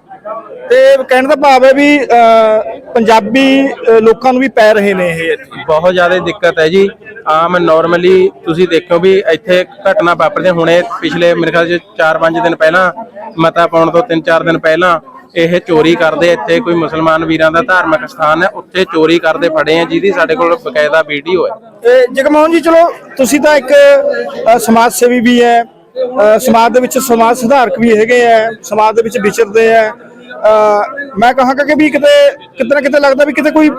ਤੇ ਕਹਿਣ ਦਾ ਭਾਵ ਹੈ ਵੀ ਅਹ, ਪੰਜਾਬੀ ਅਹ, ਲੋਕਾਂ ਨੂੰ ਵੀ ਪੈ ਰਹੇ ਨੇ ਇਹ ਇੱਥੇ। ਬਹੁਤ ਜ਼ਿਆਦਾ ਦਿੱਕਤ ਹੈ ਜੀ। ਆਮ ਨਾਰਮਲੀ ਤੁਸੀਂ ਦੇਖੋ ਵੀ ਇੱਥੇ ਘਟਨਾ ਵਾਪਰਦੇ ਹੁਣੇ ਪਿਛਲੇ ਮੇਰੇ ਖਿਆਲ ਚ 4-5 ਦਿਨ ਪਹਿਲਾਂ ਮਤਾ ਪਾਉਣ ਤੋਂ 3-4 ਦਿਨ ਪਹਿਲਾਂ ਇਹ ਚੋਰੀ ਕਰਦੇ ਇੱਥੇ ਕੋਈ ਮੁਸਲਮਾਨ ਵੀਰਾਂ ਦਾ ਧਾਰਮਿਕ ਸਥਾਨ ਹੈ ਉੱਥੇ ਚੋਰੀ ਕਰਦੇ ਫੜੇ ਆ ਜਿਹਦੀ ਸਾਡੇ ਕੋਲ ਬਕਾਇਦਾ ਵੀਡੀਓ ਹੈ। ਜਗਮੋਹਨ ਜੀ ਚਲੋ ਤੁਸੀਂ ਤਾਂ ਇੱਕ ਸਮਾਜ ਸੇਵੀ ਵੀ ਹੈ ਸਮਾਜ ਦੇ ਵਿੱਚ ਸਮਾਜ ਸੁਧਾਰਕ ਵੀ ਹੈਗੇ ਆ ਸਮਾਜ ਦੇ ਵਿੱਚ ਵਿਚਰਦੇ ਆ। ਮੈਂ ਕਹਾਂਗਾ ਕਿ ਵੀ ਕਿਤੇ ਕਿਤੇ ਨਾ ਕਿਤੇ ਲੱਗਦਾ ਵੀ ਕਿਤੇ ਕੋਈ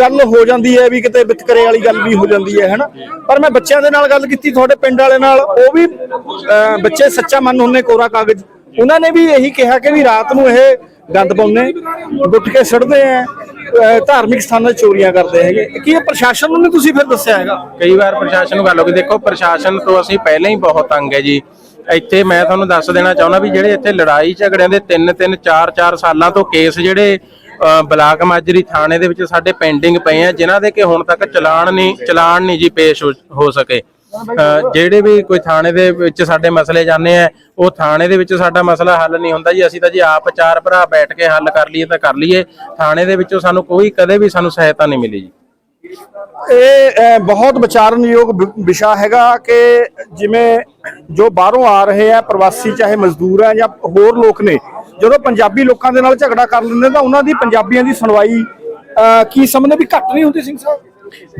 ਗੱਲ ਹੋ ਜਾਂਦੀ ਹੈ ਵੀ ਕਿਤੇ ਵਿਤਕਰੇ ਵਾਲੀ ਗੱਲ ਵੀ ਹੋ ਜਾਂਦੀ ਹੈ ਹਨਾ? ਪਰ ਮੈਂ ਬੱਚਿਆਂ ਦੇ ਨਾਲ ਗੱਲ ਕੀਤੀ ਤੁਹਾਡੇ ਪਿੰਡ ਵਾਲੇ ਨਾਲ ਉਹ ਵੀ ਅਹ, ਬੱਚੇ ਸੱਚਾ ਮਨ ਹੁੰਨੇ ਕੋਰਾ ਕਾਗਜ਼। ਉਹਨਾਂ ਨੇ ਵੀ ਇਹੀ ਕਿਹਾ ਕਿ ਵੀ ਰਾਤ ਨੂੰ ਇਹ ਗੰਦ ਪਾਉਂਦੇ ਗੁੱਟ ਕੇ ਸੜਦੇ ਆ ਧਾਰਮਿਕ ਸਥਾਨਾਂ 'ਤੇ ਚੋਰੀਆਂ ਕਰਦੇ ਹੈਗੇ। ਕੀ ਇਹ ਪ੍ਰਸ਼ਾਸਨ ਨੂੰ ਨਹੀਂ ਤੁਸੀਂ ਫਿਰ ਦੱਸਿਆ ਹੈਗਾ? ਕਈ ਵਾਰ ਪ੍ਰਸ਼ਾਸਨ ਨੂੰ ਗੱਲ ਹੋ ਗਈ। ਦੇਖੋ, ਪ੍ਰਸ਼ਾਸਨ ਤੋਂ ਅਸੀਂ ਪਹਿਲਾਂ ਹੀ ਬਹੁਤ ਤੰਗ ਹੈ ਜੀ। ਇੱਥੇ ਮੈਂ ਤੁਹਾਨੂੰ ਦੱਸ ਦੇਣਾ ਚਾਹੁੰਦਾ ਵੀ ਜਿਹੜੇ ਇੱਥੇ ਲੜਾਈ ਝਗੜਿਆਂ ਦੇ 3-3 4-4 ਸਾਲਾਂ ਤੋਂ ਕੇਸ ਜਿਹੜੇ ਬਲਾਕ ਮਾਜਰੀ ਥਾਣੇ ਦੇ ਵਿੱਚ ਸਾਡੇ ਪੈਂਡਿੰਗ ਪਏ ਆ, ਜਿਨ੍ਹਾਂ ਦੇ ਕਿ ਹੁਣ ਤੱਕ ਚਲਾਨ ਨਹੀਂ ਚਲਾਨ ਨਹੀਂ ਜੀ ਪੇਸ਼ ਹੋ- ਸਕੇ। ਜਿਹੜੇ ਵੀ ਕੋਈ ਥਾਣੇ ਦੇ ਵਿੱਚ ਸਾਡੇ ਮਸਲੇ ਜਾਂਦੇ ਆ, ਉਹ ਥਾਣੇ ਦੇ ਵਿੱਚ ਸਾਡਾ ਮਸਲਾ ਹੱਲ ਨਹੀਂ ਹੁੰਦਾ ਜੀ। ਅਸੀਂ ਤਾਂ ਜੀ ਆਪ ਚਾਰ ਭਰਾ ਬੈਠ ਕੇ ਹੱਲ ਕਰ ਲਈਏ ਤਾਂ ਕਰ ਲਈਏ। ਥਾਣੇ ਦੇ ਵਿੱਚੋਂ ਸਾਨੂੰ ਕੋਈ ਕਦੇ ਵੀ ਸਾਨੂੰ ਸਹਾਇਤਾ ਨਹੀਂ ਮਿਲੀ ਜੀ। ਇਹ ਬਹੁਤ ਵਿਚਾਰਨਯੋਗ ਵਿਸ਼ਾ ਹੈਗਾ ਕਿ ਜਿਵੇਂ ਜੋ ਬਾਹਰੋਂ ਆ ਰਹੇ ਆ, ਪ੍ਰਵਾਸੀ ਚਾਹੇ ਮਜ਼ਦੂਰ ਆ ਜਾਂ ਹੋਰ ਲੋਕ ਨੇ, ਜਦੋਂ ਪੰਜਾਬੀ ਲੋਕਾਂ ਦੇ ਨਾਲ ਝਗੜਾ ਕਰ ਲੈਂਦੇ ਤਾਂ ਉਹਨਾਂ ਦੀ ਪੰਜਾਬੀਆਂ ਦੀ ਸੁਣਵਾਈ ਕੀ ਸਮਝਦੇ ਵੀ ਘੱਟ ਨਹੀਂ ਹੁੰਦੀ ਸਿੰਘ ਸਾਹਿਬ?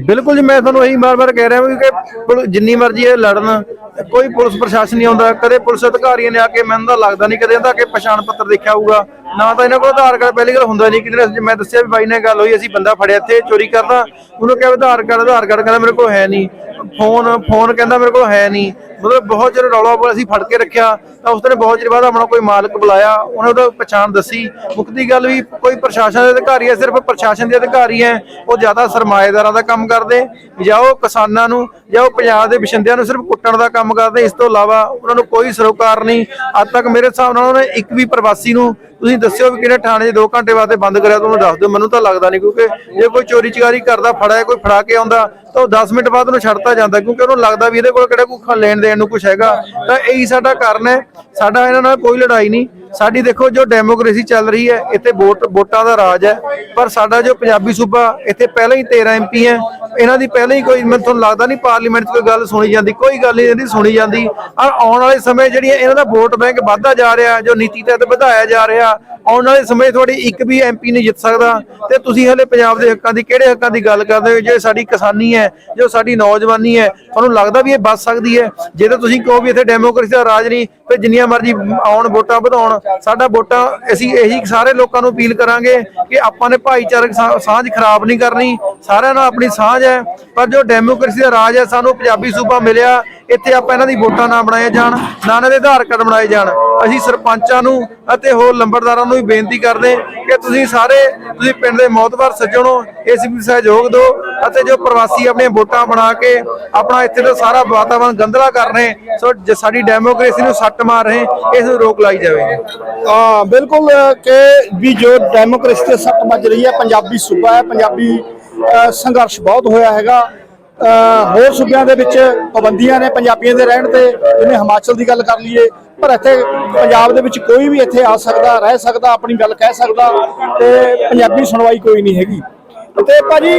ਬਿਲਕੁਲ ਜੀ, ਮੈਂ ਤੁਹਾਨੂੰ ਇਹੀ ਵਾਰ-ਵਾਰ ਕਹਿ ਰਿਹਾ ਕਿ ਜਿੰਨੀ ਮਰਜ਼ੀ ਇਹ ਲੜਨ, ਕੋਈ ਪੁਲਿਸ ਪ੍ਰਸ਼ਾਸਨ ਨਹੀਂ ਆਉਂਦਾ, ਕਦੇ ਪੁਲਿਸ ਅਧਿਕਾਰੀਆਂ ਨੇ ਆ ਕੇ, ਮੈਨੂੰ ਤਾਂ ਲੱਗਦਾ ਨਹੀਂ ਕਦੇ ਇਹਦਾ ਕਿ ਪਛਾਣ ਪੱਤਰ ਦੇਖਿਆ ਹੋਊਗਾ। ਨਾ ਤਾਂ ਇਹਨਾਂ ਕੋਲ ਆਧਾਰ ਕਾਰਡ, ਪਹਿਲੀ ਗੱਲ ਹੁੰਦਾ ਨਹੀਂ ਕਿ ਮੈਂ ਦੱਸਿਆ ਵੀ ਬਾਈ ਨਾਲ ਗੱਲ ਹੋਈ, ਅਸੀਂ ਬੰਦਾ ਫੜਿਆ ਇੱਥੇ, ਚੋਰੀ ਕਰਦਾ, ਉਹਨੂੰ ਕਿਹਾ ਆਧਾਰ ਕਾਰਡ ਆਧਾਰ ਕਾਰਡ ਕਹਿੰਦਾ ਮੇਰੇ ਕੋਲ ਹੈ ਨਹੀਂ। ਫੋਨ ਫੋਨ ਕਹਿੰਦਾ ਮੇਰੇ ਕੋਲ ਹੈ ਨਹੀਂ। ਮਤਲਬ ਬਹੁਤ ਚਿਰ ਰੌਲਾ ਪਾ ਅਸੀਂ ਫੜ ਕੇ ਰੱਖਿਆ, ਤਾਂ ਉਸ ਦਿਨ ਬਹੁਤ ਚਿਰ ਬਾਅਦ ਆਪਣਾ ਕੋਈ ਮਾਲਕ ਬੁਲਾਇਆ, ਉਹਨੇ ਉਹਦਾ ਪਛਾਣ ਦੱਸੀ। ਮੁਕਤੀ ਗੱਲ ਵੀ ਕੋਈ ਪ੍ਰਸ਼ਾਸਨ ਦੇ ਅਧਿਕਾਰੀ ਹੈ, ਸਿਰਫ ਪ੍ਰਸ਼ਾਸਨ ਦੇ ਅਧਿਕਾਰੀ ਹੈ, ਉਹ ਜ਼ਿਆਦਾ ਸਰਮਾਏਦਾਰਾਂ ਦਾ ਕੰਮ ਕਰਦੇ, ਜਾਂ ਉਹ ਕਿਸਾਨਾਂ ਨੂੰ, ਜਾਂ ਉਹ ਪੰਜਾਬ ਦੇ ਵਸਿੰਦਿਆਂ ਨੂੰ ਸਿਰਫ ਕੁੱਟਣ ਦਾ ਕੰਮ ਕਰਦੇ, ਇਸ ਤੋਂ ਇਲਾਵਾ ਉਹਨਾਂ ਨੂੰ ਕੋਈ ਸਰੋਕਾਰ ਨਹੀਂ। ਅੱਜ ਤੱਕ ਮੇਰੇ ਹਿਸਾਬ ਨਾਲ ਉਹਨਾਂ ਨੇ ਇੱਕ ਵੀ ਪ੍ਰਵਾਸੀ ਨੂੰ ਤੁਸੀਂ ਦੱਸਿਓ ਵੀ ਕਿਹੜੇ ਥਾਣੇ 'ਚ 2 ਘੰਟੇ ਵਾਸਤੇ ਬੰਦ ਕਰਿਆ ਤੁਹਾਨੂੰ ਦੱਸ ਦਿਓ। ਮੈਨੂੰ ਤਾਂ ਲੱਗਦਾ ਨਹੀਂ, ਕਿਉਂਕਿ ਜੇ ਕੋਈ ਚੋਰੀ ਚਕਾਰੀ ਕਰਦਾ, ਫੜਿਆ, ਕੋਈ ਫੜਾ ਕੇ ਆਉਂਦਾ, ਤਾਂ ਉਹ 10 ਮਿੰਟ ਬਾਅਦ ਉਹਨੂੰ ਛੱਡਤਾ ਜਾਂਦਾ, ਕਿਉਂਕਿ ਉਹਨੂੰ ਲੱਗਦਾ ਵੀ ਇਹਦੇ ਕੋਲ ਕਿਹੜਾ ਕੋਈ ਲੈਣ ਦੇਣ ਨੂੰ ਕੁਝ ਹੈਗਾ। ਤਾਂ ਇਹੀ ਸਾਡਾ ਕਾਰਨ ਹੈ। ਸਾਡਾ ਇਹਨਾਂ ਨਾਲ ਕੋਈ ਲੜਾਈ ਨਹੀਂ। ਸਾਡੀ ਦੇਖੋ, ਜੋ ਡੈਮੋਕ੍ਰੇਸੀ ਚੱਲ ਰਹੀ ਹੈ, ਇੱਥੇ ਵੋਟ, ਵੋਟਾਂ ਦਾ ਰਾਜ ਹੈ। ਪਰ ਸਾਡਾ ਜੋ ਪੰਜਾਬੀ ਸੂਬਾ, ਇੱਥੇ ਪਹਿਲਾਂ ਹੀ 13 ਐਮਪੀ ਹੈ। ਇਹਨਾਂ ਦੀ ਪਹਿਲਾਂ ਹੀ ਕੋਈ, ਮੈਨੂੰ ਤੁਹਾਨੂੰ ਲੱਗਦਾ ਨਹੀਂ ਪਾਰਲੀਮੈਂਟ 'ਚ ਕੋਈ ਗੱਲ ਸੁਣੀ ਜਾਂਦੀ। ਕੋਈ ਗੱਲ ਨਹੀਂ ਇਹਦੀ ਸੁਣੀ ਜਾਂਦੀ। ਔਰ ਆਉਣ ਵਾਲੇ ਸਮੇਂ ਜਿਹੜੀਆਂ ਇਹਨਾਂ ਦਾ ਵੋਟ ਬੈਂਕ ਵੱਧਦਾ ਜਾ ਰਿਹਾ, ਜੋ ਨੀਤੀ ਤਹਿਤ ਵਧਾਇਆ ਜਾ ਰਿਹਾ ਆਉਣ ਵਾਲੇ ਸਮੇਂ ਤੁਹਾਡੀ ਇੱਕ ਵੀ ਐਮਪੀ ਨਹੀਂ ਜਿੱਤ ਸਕਦਾ। ਤੇ ਤੁਸੀਂ ਹਲੇ ਪੰਜਾਬ ਦੇ ਹੱਕਾਂ ਦੀ, ਕਿਹੜੇ ਹੱਕਾਂ ਦੀ ਗੱਲ ਕਰਦੇ ਹੋ? ਜੇ ਸਾਡੀ ਕਿਸਾਨੀ ਹੈ, ਜੋ ਸਾਡੀ ਨੌਜਵਾਨੀ ਹੈ, ਤੁਹਾਨੂੰ ਲੱਗਦਾ ਵੀ ਇਹ ਬਚ ਸਕਦੀ ਹੈ? ਜੇ ਤਾਂ ਤੁਸੀਂ ਕਹੋ ਵੀ ਇੱਥੇ ਡੈਮੋਕ੍ਰੇਸੀ ਦਾ ਰਾਜ ਨਹੀਂ, ਫਿਰ ਜਿੰਨੀਆਂ ਮਰਜ਼ੀ ਆਉਣ, ਵੋਟਾਂ ਵਧਾਉਣ, ਸਾਡਾ ਵੋਟਾਂ, ਅਸੀਂ ਇਹੀ ਸਾਰੇ ਲੋਕਾਂ ਨੂੰ ਅਪੀਲ ਕਰਾਂਗੇ ਕਿ ਆਪਾਂ ਨੇ ਭਾਈਚਾਰਕ ਸਾਂਝ ਖਰਾਬ ਨਹੀਂ ਕਰਨੀ, ਸਾਰਿਆਂ ਨਾਲ ਆਪਣੀ ਸਾਂਝ ਹੈ। ਪਰ ਜੋ ਡੈਮੋਕ੍ਰੇਸੀ ਦਾ ਰਾਜ ਹੈ, ਸਾਨੂੰ ਪੰਜਾਬੀ ਸੂਬਾ ਮਿਲਿਆ, ਇੱਥੇ ਆਪਾਂ ਇਹਨਾਂ ਦੀ ਵੋਟਾਂ ਨਾ ਬਣਾਏ ਜਾਣ, ਨਾ ਇਹਨਾਂ ਦੇ ਆਧਾਰ ਕਾਰਡ ਬਣਾਏ ਜਾਣ। ਅਸੀਂ ਸਰਪੰਚਾਂ ਨੂੰ ਅਤੇ ਹੋਰ ਲੰਬੜਦਾਰਾਂ ਨੂੰ ਵੀ ਬੇਨਤੀ ਕਰਦੇ ਕਿ ਤੁਸੀਂ ਸਾਰੇ, ਤੁਸੀਂ ਪਿੰਡ ਦੇ ਮੌਤਬਰ ਸੱਜਣੋ, ਇਸ ਵੀ ਸਹਿਯੋਗ ਦਿਓ ਅਤੇ ਜੋ ਪ੍ਰਵਾਸੀ ਆਪਣੀਆਂ ਵੋਟਾਂ ਬਣਾ ਕੇ ਆਪਣਾ ਇੱਥੇ ਦਾ ਸਾਰਾ ਵਾਤਾਵਰਣ ਗੰਦਲਾ ਕਰ ਰਹੇ, ਸੋ ਸਾਡੀ ਡੈਮੋਕ੍ਰੇਸੀ ਨੂੰ ਸੱਟ ਮਾਰ ਰਹੇ, ਇਸ ਨੂੰ ਰੋਕ ਲਾਈ ਜਾਵੇ। ਹਾਂ, ਬਿਲਕੁਲ ਕਿ ਵੀ ਜੋ ਡੈਮੋਕ੍ਰੇਸੀ ਤੇ ਸੱਟ ਵੱਜ ਰਹੀ ਹੈ, ਪੰਜਾਬੀ ਸੂਬਾ ਹੈ, ਪੰਜਾਬੀ ਸੰਘਰਸ਼ ਬਹੁਤ ਹੋਇਆ ਹੈਗਾ। ਹੋਰ ਸੂਬਿਆਂ ਦੇ ਵਿੱਚ ਪਾਬੰਦੀਆਂ ਨੇ ਪੰਜਾਬੀਆਂ ਦੇ ਰਹਿਣ ਤੇ ਜਿਵੇਂ ਹਿਮਾਚਲ ਦੀ ਗੱਲ ਕਰ ਲਈਏ ਪਰ ਇੱਥੇ ਪੰਜਾਬ ਦੇ ਵਿੱਚ ਕੋਈ ਵੀ ਇੱਥੇ ਆ ਸਕਦਾ ਰਹਿ ਸਕਦਾ ਆਪਣੀ ਗੱਲ ਕਹਿ ਸਕਦਾ ਤੇ ਪੰਜਾਬੀ ਸੁਣਵਾਈ ਕੋਈ ਨਹੀਂ ਹੈਗੀ। ਤੇ ਭਾਜੀ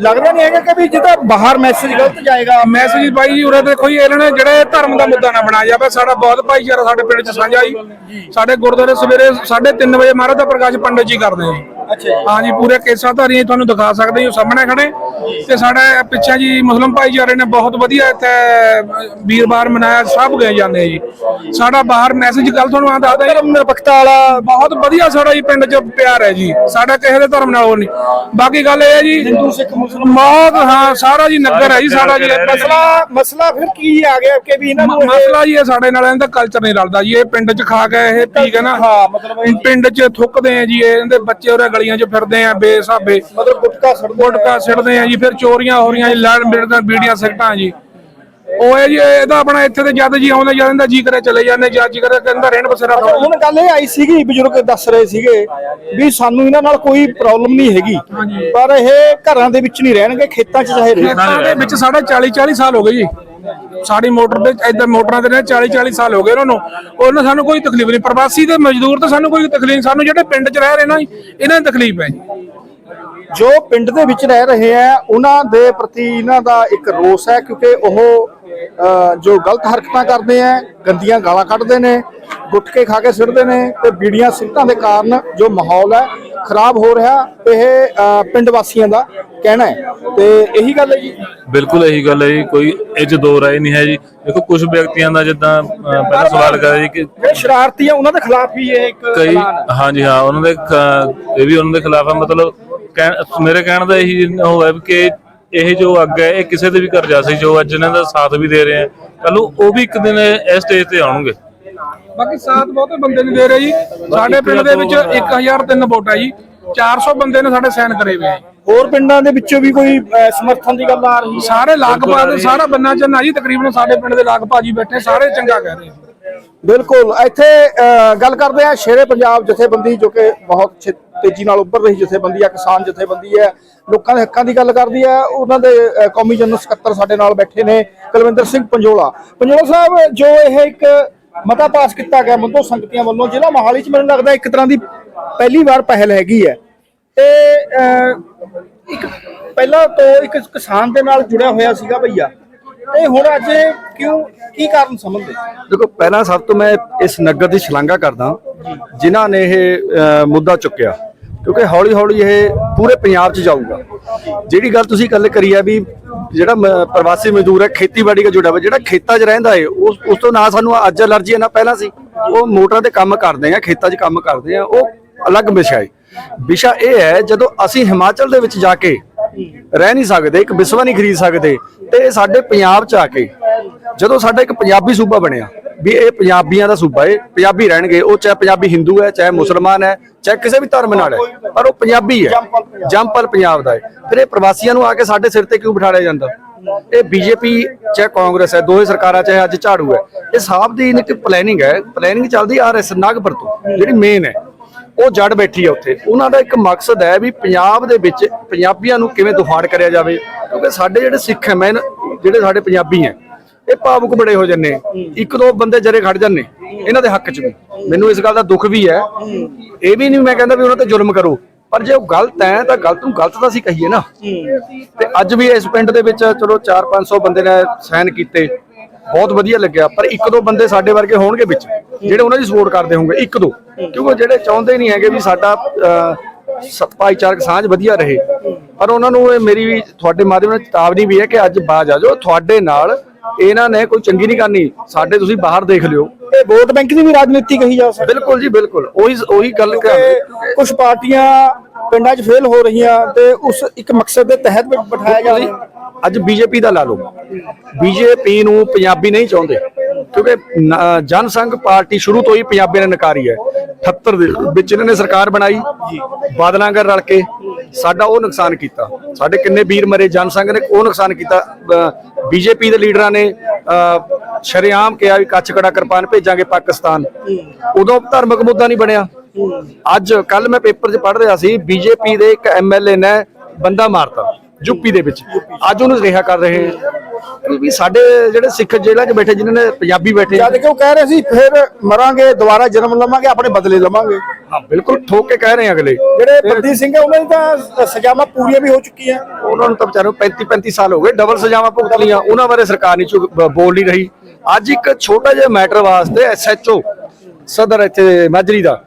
ਲੱਗਦਾ ਨਹੀਂ ਹੈਗਾ ਕਿ ਵੀ ਜਿੱਦਾਂ ਬਾਹਰ ਮੈਸੇਜ ਗਲਤ ਜਾਏਗਾ। ਮੈਸੇਜ ਬਾਈ ਜੀ ਉਰੇ ਦੇਖੋ ਜੀ ਇਹਨਾਂ ਨੇ ਜਿਹੜੇ ਧਰਮ ਦਾ ਮੁੱਦਾ ਨਾ ਬਣਾਇਆ ਜਾਵੇ। ਸਾਡਾ ਬਹੁਤ ਭਾਈਚਾਰਾ ਸਾਡੇ ਪਿੰਡ ਚ ਸਾਂਝਾ ਜੀ। ਸਾਡੇ ਗੁਰਦੁਆਰੇ ਸਵੇਰੇ 3:30 ਵਜੇ ਮਹਾਰਾਜ ਦਾ ਪ੍ਰਕਾਸ਼ ਪੰਡਤ ਜੀ ਕਰਦੇ ਆ ਹਾਂ ਜੀ। ਪੂਰੇ ਕੇਸਾਂ ਧਾਰੀ ਤੁਹਾਨੂੰ ਦਿਖਾ ਸਕਦੇ ਹਾਂ ਸਾਹਮਣੇ ਖੜੇ। ਤੇ ਸਾਡੇ ਪਿੱਛੇ ਜੀ ਮੁਸਲਮ ਭਾਈਚਾਰੇ ਨੇ ਬਹੁਤ ਵਧੀਆ ਇੱਥੇ ਵੀਰਵਾਰ ਮਨਾਇਆ ਸਭ ਗਏ ਜਾਂਦੇ ਆ ਜੀ। ਸਾਡਾ ਬਾਹਰ ਮੈਸੇਜ ਕੱਲ ਤੁਹਾਨੂੰ ਆ ਦੱਸਦਾ ਜੀ। ਨਿਰਪੱਖਤਾ ਵਾਲਾ ਬਹੁਤ ਵਧੀਆ ਸਾਡਾ ਜੀ ਪਿੰਡ 'ਚ ਪਿਆਰ ਹੈ ਜੀ। ਸਾਡਾ ਕਿਸੇ ਦੇ ਧਰਮ ਨਾਲ ਉਹ ਨਹੀਂ। ਬਾਕੀ ਗੱਲ ਇਹ ਹੈ ਜੀ ਹਿੰਦੂ ਸਿੱਖ ਮੁਸਲਮਾਨ। ਬਹੁਤ ਹਾਂ ਸਾਰਾ ਜੀ ਨਗਰ ਹੈ ਜੀ ਸਾਡਾ ਜੀ। ਮਸਲਾ ਮਸਲਾ ਫਿਰ ਕੀ ਆ ਗਿਆ ਕਿ ਵੀ ਇਹਨਾਂ ਨੂੰ? ਮਸਲਾ ਜੀ ਇਹ ਸਾਡੇ ਨਾਲ ਇਹਦਾ ਕਲਚਰ ਨਹੀਂ ਰਲਦਾ ਜੀ। ਇਹ ਪਿੰਡ 'ਚ ਖਾ ਕੇ ਇਹ ਪੀ ਕੇ ਨਾ ਹਾਂ, ਮਤਲਬ ਇਹ- ਪਿੰਡ 'ਚ ਥੁੱਕਦੇ ਆ ਜੀ ਇਹ ਇਹਦੇ ਬੱਚੇ ਉਹਰੇ ਗਲੀਆਂ 'ਚ ਫਿਰਦੇ ਆ ਬੇਸਾਬੇ ਮਤਲਬ ਗੁਟਕਾ ਸੜਦੇ ਗੁਟਕਾ ਸਿੱਟਦੇ ਆ ਜੀ ਫਿਰ ਚੋਰੀਆਂ ਹੋ ਰਹੀਆਂ ਜੀ ਲੜ ਮਿਲਦਾ ਬੀੜੀਆਂ ਸਿੱਟਾਂ ਜੀ। ਉਹ ਹੈ ਜੀ ਇਹਦਾ ਆਪਣਾ ਇੱਥੇ ਤੇ ਜਦ ਜੀ ਆਉਂਦਾ ਜਦ ਇਹਦਾ ਜੀ ਕਰੇ ਚਲੇ ਜਾਂਦੇ ਜਦ ਜੀ ਕਰੇ ਕਹਿੰਦਾ ਰਹਿਣ ਬਸੇਰਾ। ਹੁਣ ਗੱਲ ਇਹ ਆਈ ਸੀਗੀ ਬਜ਼ੁਰਗ ਦੱਸ ਰਹੇ ਸੀਗੇ ਵੀ ਸਾਨੂੰ ਇਹਨਾਂ ਨਾਲ ਕੋਈ ਪ੍ਰੋਬਲਮ ਨਹੀਂ ਹੈਗੀ ਪਰ ਇਹ ਘਰਾਂ ਦੇ ਵਿੱਚ ਨਹੀਂ ਰਹਿਣਗੇ ਖੇਤਾਂ 'ਚ ਚਾਹੇ ਰਹਿਣ ਖੇਤਾਂ ਦੇ ਵਿੱਚ ਸਾਡਾ 40 40 ਸਾਲ ਹੋ ਗਏ ਜੀ। ਸਾਡੀ ਮੋਟਰ ਤੇ ਇਧਰ ਮੋਟਰਾਂ ਤੇ ਨੇ 40 40 ਸਾਲ ਹੋ ਗਏ ਉਹਨਾਂ ਨੂੰ। ਉਹਨਾਂ ਸਾਨੂੰ ਕੋਈ ਤਕਲੀਫ ਨਹੀਂ ਪ੍ਰਵਾਸੀ ਤੇ ਮਜ਼ਦੂਰ ਤਾਂ ਸਾਨੂੰ ਕੋਈ ਤਕਲੀਫ ਨਹੀਂ ਸਾਨੂੰ ਜਿਹੜੇ ਪਿੰਡ 'ਚ ਰਹਿ ਰਹੇ ਨਾ ਜੀ, ਇਹਨਾਂ ਨੂੰ ਤਕਲੀਫ ਹੈ ਜੀ। ਜੋ ਪਿੰਡ ਦੇ ਵਿੱਚ ਰਹਿ ਰਹੇ ਆ ਉਹਨਾਂ ਦੇ ਪ੍ਰਤੀ ਇਹਨਾਂ ਦਾ ਇੱਕ ਰੋਸ ਹੈ ਕਿਉਂਕਿ ਉਹ ਜੋ ਗਲਤ ਹਰਕਤਾਂ ਕਰਦੇ ਆ ਗੰਦੀਆਂ ਗਾਲਾਂ ਕੱਢਦੇ ਨੇ ਗੁਟਕੇ ਖਾ ਕੇ ਸਿੱਟਦੇ ਨੇ ਤੇ ਬੀੜੀਆਂ ਸਿੱਟਾਂ ਦੇ ਕਾਰਨ ਜੋ ਮਾਹੌਲ ਹੈ ਖਰਾਬ ਹੋ ਰਿਹਾ ਇਹ ਪਿੰਡ ਵਾਸੀਆਂ ਦਾ ਕਹਿਣਾ ਹੈ। ਤੇ ਇਹੀ ਗੱਲ ਹੈ ਜੀ? ਬਿਲਕੁਲ ਇਹੀ ਗੱਲ ਹੈ ਜੀ ਕੋਈ ਇਹ 'ਚ ਦੋ ਰਾਏ ਨਹੀਂ ਹੈ ਜੀ। ਦੇਖੋ ਕੁਝ ਵਿਅਕਤੀਆਂ ਦਾ ਜਿੱਦਾਂ ਪਹਿਲਾਂ ਸਵਾਲ ਕਰਿਆ ਜੀ ਕਿ ਜਿਹੜੇ ਸ਼ਰਾਰਤੀ ਆ ਉਹਨਾਂ ਦੇ ਖਿਲਾਫ ਵੀ ਇਹ ਇੱਕ ਕਈ ਹਾਂਜੀ ਹਾਂ ਉਹਨਾਂ ਦੇ ਇਹ ਵੀ ਉਹਨਾਂ ਦੇ ਖਿਲਾਫ ਹੈ ਮਤਲਬ ਮੇਰੇ ਕਹਿਣ ਦਾ ਇਹੀ ਉਹ ਹੈ ਕਿ ਇਹ ਜੋ ਅੱਗ ਹੈ ਇਹ ਕਿਸੇ ਦੇ ਵੀ ਘਰ ਜਾ ਸਕਦੀ ਜੋ ਅੱਜ ਇਹਨਾਂ ਦਾ ਸਾਥ ਵੀ ਦੇ ਰਹੇ ਆ। ਕੱਲ ਉਹ ਵੀ ਇੱਕ ਦਿਨ ਇਸ ਸਟੇਜ ਤੇ ਆਉਣਗੇ। ਬਾਕੀ ਸਾਥ ਬਹੁਤੇ ਬੰਦੇ ਨਹੀਂ ਦੇ ਰਹੇ ਜੀ। ਸਾਡੇ ਪਿੰਡ ਦੇ ਵਿੱਚ 1003 ਵੋਟ ਜੀ। 400 ਬੰਦੇ ਨੇ ਸਾਡੇ ਸਾਈਨ ਕਰੇ ਹੋਏ ਆ ਜੀ। ਹੋਰ ਪਿੰਡਾਂ ਦੇ ਵਿੱਚੋਂ ਵੀ ਕੋਈ ਸਮਰਥਨ ਦੀ ਗੱਲ ਆ ਰਹੀ ਹੈ? ਸਾਰੇ ਲਾਗਪਾ ਦੇ ਸਾਰਾ ਬੰਨਾ ਚ ਨਾ ਜੀ ਤਕਰੀਬਨ ਸਾਡੇ ਪਿੰਡ ਦੇ ਲਾਗਪਾ ਜੀ ਬੈਠੇ ਸਾਰੇ ਚੰਗਾ ਕਹਿ ਰਹੇ ਆ ਬਿਲਕੁਲ ਇੱਥੇ ਅ, ਗੱਲ ਕਰਦੇ ਆ ਸ਼ੇਰੇ ਪੰਜਾਬ ਜਥੇਬੰਦੀ ਜੋ ਕਿ ਬਹੁਤ ਛੇ- ਤੇਜ਼ੀ ਨਾਲ ਉੱਭਰ ਰਹੀ ਜਥੇਬੰਦੀ ਹੈ ਕਿਸਾਨ ਜਥੇਬੰਦੀ ਹੈ, ਲੋਕਾਂ ਦੇ ਹੱਕਾਂ ਦੀ ਗੱਲ ਕਰਦੀ ਹੈ, ਉਹਨਾਂ ਦੇ ਕੌਮੀ ਜਨਰਲ ਸਕੱਤਰ ਸਾਡੇ ਨਾਲ ਬੈਠੇ ਨੇ, ਕੁਲਵਿੰਦਰ ਸਿੰਘ ਪੰਜੋਲਾ। ਪੰਜੋਲਾ ਸਾਹਿਬ, ਜੋ ਇਹ ਇੱਕ ਮਤਾ ਪਾਸ ਕੀਤਾ ਗਿਆ ਮੁੱਦੋ ਸੰਗਤੀਆਂ ਵੱਲੋਂ, ਜ਼ਿਲ੍ਹਾ ਮੋਹਾਲੀ ਚ ਮੈਨੂੰ ਲੱਗਦਾ ਇੱਕ ਤਰ੍ਹਾਂ ਦੀ ਪਹਿਲੀ ਵਾਰ ਪਹਿਲ ਹੈਗੀ ਹੈ। ਤੇ ਇੱਕ ਪਹਿਲਾਂ ਤੋਂ ਇੱਕ ਕਿਸਾਨ ਦੇ ਨਾਲ ਜੁੜਿਆ ਹੋਇਆ ਸੀਗਾ ਭਈਆ। ਤੇ ਹੁਣ ਅੱਜ ਕਿਉਂ, ਕੀ ਕਾਰਨ ਸਮਝਦੇ? ਦੇਖੋ, ਪਹਿਲਾਂ ਸਭ ਤੋਂ ਮੈਂ ਇਸ ਨਗਰ ਦੀ ਸ਼ਲਾਘਾ ਕਰਦਾ, ਜਿਨ੍ਹਾਂ ਨੇ ਇਹ ਮੁੱਦਾ ਚੁੱਕਿਆ। ਕਿਉਂਕਿ ਹੌਲੀ ਹੌਲੀ ਇਹ ਪੂਰੇ ਪੰਜਾਬ 'ਚ ਜਾਊਗਾ। ਜਿਹੜੀ ਗੱਲ ਤੁਸੀਂ ਗੱਲ ਕਰੀ ਹੈ ਵੀ ਜਿਹੜਾ ਮ- ਪ੍ਰਵਾਸੀ ਮਜ਼ਦੂਰ ਹੈ, ਖੇਤੀਬਾੜੀ ਦਾ ਜੁੜਿਆ ਹੋਇਆ ਜਿਹੜਾ ਖੇਤਾਂ 'ਚ ਰਹਿੰਦਾ ਹੈ ਉਸ ਉਸ ਤੋਂ ਨਾ ਸਾਨੂੰ ਅੱਜ ਅਲਰਜੀ ਹੈ ਨਾ ਪਹਿਲਾਂ ਸੀ, ਉਹ ਮੋਟਰਾਂ ਤੇ ਕੰਮ ਕਰਦੇ ਆ, ਖੇਤਾਂ 'ਚ ਕੰਮ ਕਰਦੇ ਆ, ਉਹ ਅਲੱਗ ਵਿਸ਼ਾ ਹੈ ਵਿਸ਼ਾ ਇਹ ਹੈ, ਜਦੋਂ ਅਸੀਂ ਹਿਮਾਚਲ ਦੇ ਵਿੱਚ ਜਾ ਕੇ ਰਹਿ ਨਹੀਂ ਸਕਦੇ, ਇੱਕ ਵਿਸਵਾ ਨਹੀਂ ਖਰੀਦ ਸਕਦੇ, ਤੇ ਸਾਡੇ ਪੰਜਾਬ 'ਚ ਆ ਕੇ, ਜਦੋਂ ਸਾਡਾ ਇੱਕ ਪੰਜਾਬੀ ਸੂਬਾ ਬਣਿਆ ਵੀ ਇਹ ਪੰਜਾਬੀਆਂ ਦਾ ਸੂਬਾ ਹੈ ਪੰਜਾਬੀ ਰਹਿਣਗੇ ਉਹ ਚਾਹੇ ਪੰਜਾਬੀ ਹਿੰਦੂ ਹੈ ਚਾਹੇ ਮੁਸਲਮਾਨ ਹੈ ਚਾਹੇ ਕਿਸੇ ਵੀ ਧਰਮ ਨਾਲ ਹੈ ਪਰ ਉਹ ਪੰਜਾਬੀ ਹੈ ਜੰਪਲ ਪੰਜਾਬ। ਦਾ ਹੈ। ਫਿਰ ਇਹ ਪ੍ਰਵਾਸੀਆਂ ਨੂੰ ਆ ਕੇ ਸਾਡੇ ਸਿਰ ਤੇ ਕਿਉਂ ਬਿਠਾੜਿਆ ਜਾਂਦਾ? ਇਹ ਬੀਜੇਪੀ ਚਾਹੇ ਕਾਂਗਰਸ ਹੈ ਦੋਹੇ ਸਰਕਾਰਾਂ ਚਾਹੇ ਅੱਜ ਝਾੜੂ ਹੈ ਇਹ ਸਾਹਬ ਦੀ ਇੱਕ ਪਲੈਨਿੰਗ ਹੈ ਪਲੈਨਿੰਗ ਚੱਲਦੀ ਆਰਐਸ ਨਾਗਪੁਰ ਤੋਂ ਜਿਹੜੀ ਮੇਨ ਹੈ। ਉਹ ਜੜ ਬੈਠੀ ਹੈ ਉੱਥੇ। ਉਹਨਾਂ ਦਾ ਇੱਕ ਮਕਸਦ ਹੈ ਵੀ ਪੰਜਾਬ ਦੇ ਵਿੱਚ ਪੰਜਾਬੀਆਂ ਨੂੰ ਕਿਵੇਂ ਦੁਫਾੜ ਕਰਿਆ ਜਾਵੇ ਕਿਉਂਕਿ ਸਾਡੇ ਜਿਹੜੇ ਸਿੱਖ ਹੈ ਮੈਨ ਜਿਹੜੇ ਸਾਡੇ ਪੰਜਾਬੀ ਹੈ ਇਹ ਭਾਵੁਕ ਬੜੇ ਹੋ ਜੰਨੇ ਇੱਕ ਦੋ ਬੰਦੇ ਜਰੇ ਖੜ ਜੰਨੇ ਇਹਨਾਂ ਦੇ ਹੱਕ 'ਚ ਵੀ। ਮੈਨੂੰ ਇਸ ਗੱਲ ਦਾ ਦੁੱਖ ਵੀ ਹੈ। ਇਹ ਵੀ ਨਹੀਂ ਮੈਂ ਕਹਿੰਦਾ ਵੀ ਉਹਨਾਂ ਤੇ ਜ਼ੁਲਮ ਕਰੋ। ਪਰ ਜੇ ਉਹ ਗਲਤ ਹੈ ਤਾਂ ਗਲਤ ਨੂੰ ਗਲਤ ਤਾਂ ਅਸੀਂ ਕਹੀਏ ਨਾ। ਤੇ ਅੱਜ ਵੀ ਇਸ ਪਿੰਡ ਦੇ ਵਿੱਚ ਚਲੋ 4-500 ਬੰਦੇ ਨੇ ਸਾਈਨ ਕੀਤੇ। ਬਹੁਤ ਵਧੀਆ ਲੱਗਿਆ। ਪਰ ਇੱਕ ਦੋ ਬੰਦੇ ਸਾਡੇ ਵਰਗੇ ਹੋਣਗੇ ਵਿੱਚ ਜਿਹੜੇ ਉਹਨਾਂ ਦੀ ਸਪੋਰਟ ਕਰਦੇ ਹੋਣਗੇ। ਇੱਕ ਦੋ। ਕਿਉਂਕਿ ਜਿਹੜੇ ਚਾਹੁੰਦੇ ਨਹੀਂ ਹੈਗੇ ਵੀ ਸਾਡਾ ਭਾਈਚਾਰਕ ਸਾਂਝ ਵਧੀਆ ਰਹੇ। ਪਰ ਉਹਨਾਂ ਨੂੰ ਇਹ ਮੇਰੀ ਵੀ ਤੁਹਾਡੇ ਮਾਧਿਅਮ ਨਾਲ ਚੇਤਾਵਨੀ ਵੀ ਹੈ ਕਿ ਅੱਜ ਬਾਜ ਆ ਜਾਓ। ਤੁਹਾਡੇ ਨਾਲ ਇਹਨਾਂ ਨੇ ਕੋਈ ਚੰਗੀ ਨਹੀਂ ਕਰਨੀ ਸਾਡੇ ਤੁਸੀਂ ਬਾਹਰ ਦੇਖ ਲਿਓ। ਇਹ ਵੋਟ ਬੈਂਕ ਦੀ ਵੀ ਰਾਜਨੀਤੀ ਕਹੀ ਜਾ ਸਕਦੀ ਬਿਲਕੁਲ ਜੀ ਬਿਲਕੁਲ। ਉਹੀ ਉਹੀ ਗੱਲ ਕਰ ਕੁਝ ਪਾਰਟੀਆਂ ਪਿੰਡਾਂ 'ਚ ਫੇਲ ਹੋ ਰਹੀਆਂ ਤੇ ਉਸ ਇੱਕ ਮਕਸਦ ਦੇ ਤਹਿਤ ਬਿਠਾਇਆ ਜਾ ਰਿਹਾ ਅੱਜ ਬੀਜੇਪੀ ਦਾ ਲਾ ਲਓ। ਬੀਜੇਪੀ ਨੂੰ ਪੰਜਾਬੀ ਨਹੀਂ ਚਾਹੁੰਦੇ। ਕਿਉਂਕਿ ਨ- ਜਨਸੰਘ ਪਾਰਟੀ ਸ਼ੁਰੂ ਤੋਂ ਹੀ ਪੰਜਾਬੀਆਂ ਨੇ ਨਕਾਰੀ ਹੈ। 78 ਦੇ ਵਿੱਚ ਇਹਨਾਂ ਨੇ ਸਰਕਾਰ ਬਣਾਈ। ਬਾਦਲਾਂ ਨਾਲ ਰਲ ਕੇ। ਸਾਡਾ ਉਹ ਨੁਕਸਾਨ ਕੀਤਾ। ਸਾਡੇ ਕਿੰਨੇ ਵੀਰ ਮਰੇ ਜਨਸੰਘ ਨੇ ਉਹ ਨੁਕਸਾਨ ਕੀਤਾ। ਬੀਜੇਪੀ ਦੇ ਲੀਡਰਾਂ ਨੇ ਅਹ, ਸ਼ਰੇਆਮ ਕਿਹਾ ਵੀ ਕੱਚ ਕੜਾ ਕਿਰਪਾਨ ਭੇਜਾਂਗੇ ਪਾਕਿਸਤਾਨ। ਉਦੋਂ ਧਾਰਮਿਕ ਮੁੱਦਾ ਨਹੀਂ ਬਣਿਆ। ਅੱਜ ਕੱਲ ਮੈਂ ਪੇਪਰ 'ਚ ਪੜ੍ਹ ਰਿਹਾ ਸੀ ਬੀਜੇਪੀ ਦੇ ਇੱਕ ਐਮਐਲਏ ਨੇ ਬੰਦਾ ਮਾਰਤਾ। ਯੂਪੀ ਦੇ ਵਿੱਚ। ਅੱਜ ਉਹਨੂੰ ਰਿਹਾ ਕਰ ਰਹੇ ਵੀ ਸਾਡੇ ਜਿਹੜੇ ਸਿੱਖ ਜੇਲ੍ਹਾਂ 'ਚ ਬੈਠੇ ਜਿਨ੍ਹਾਂ ਨੇ ਪੰਜਾਬੀ ਬੈਠੇ। ਜਦ ਕਿ ਉਹ ਕਹਿ ਰਹੇ ਸੀ ਫਿਰ ਮਰਾਂਗੇ ਦੁਬਾਰਾ ਜਨਮ ਲਵਾਂਗੇ ਆਪਣੇ ਬਦਲੇ ਲਵਾਂਗੇ। ਹਾਂ ਬਿਲਕੁਲ ਠੋਕ ਕੇ ਕਹਿ ਰਹੇ ਆ ਅਗਲੇ। ਜਿਹੜੇ ਬੰਦੀ ਸਿੰਘ ਹੈ ਉਹਨਾਂ ਦੀ ਤਾਂ ਸਜ਼ਾਵਾਂ ਪੂਰੀਆਂ ਵੀ ਹੋ ਚੁੱਕੀਆਂ। ਉਹਨਾਂ ਨੂੰ ਤਾਂ ਵਿਚਾਰੇ 35 35 ਸਾਲ ਹੋ ਗਏ ਡਬਲ ਸਜ਼ਾਵਾਂ ਭੁਗਤ ਲਈਆਂ ਉਹਨਾਂ ਬਾਰੇ ਸਰਕਾਰ ਨਹੀਂ ਬੋਲ ਨਹੀਂ ਰਹੀ। ਅੱਜ ਇੱਕ ਛੋਟਾ ਜਿਹਾ ਮੈਟਰ ਵਾਸਤੇ ਐਸਐਚਓ ਸਦਰ ਇੱਥੇ ਮਾਜਰੀ ਦਾ।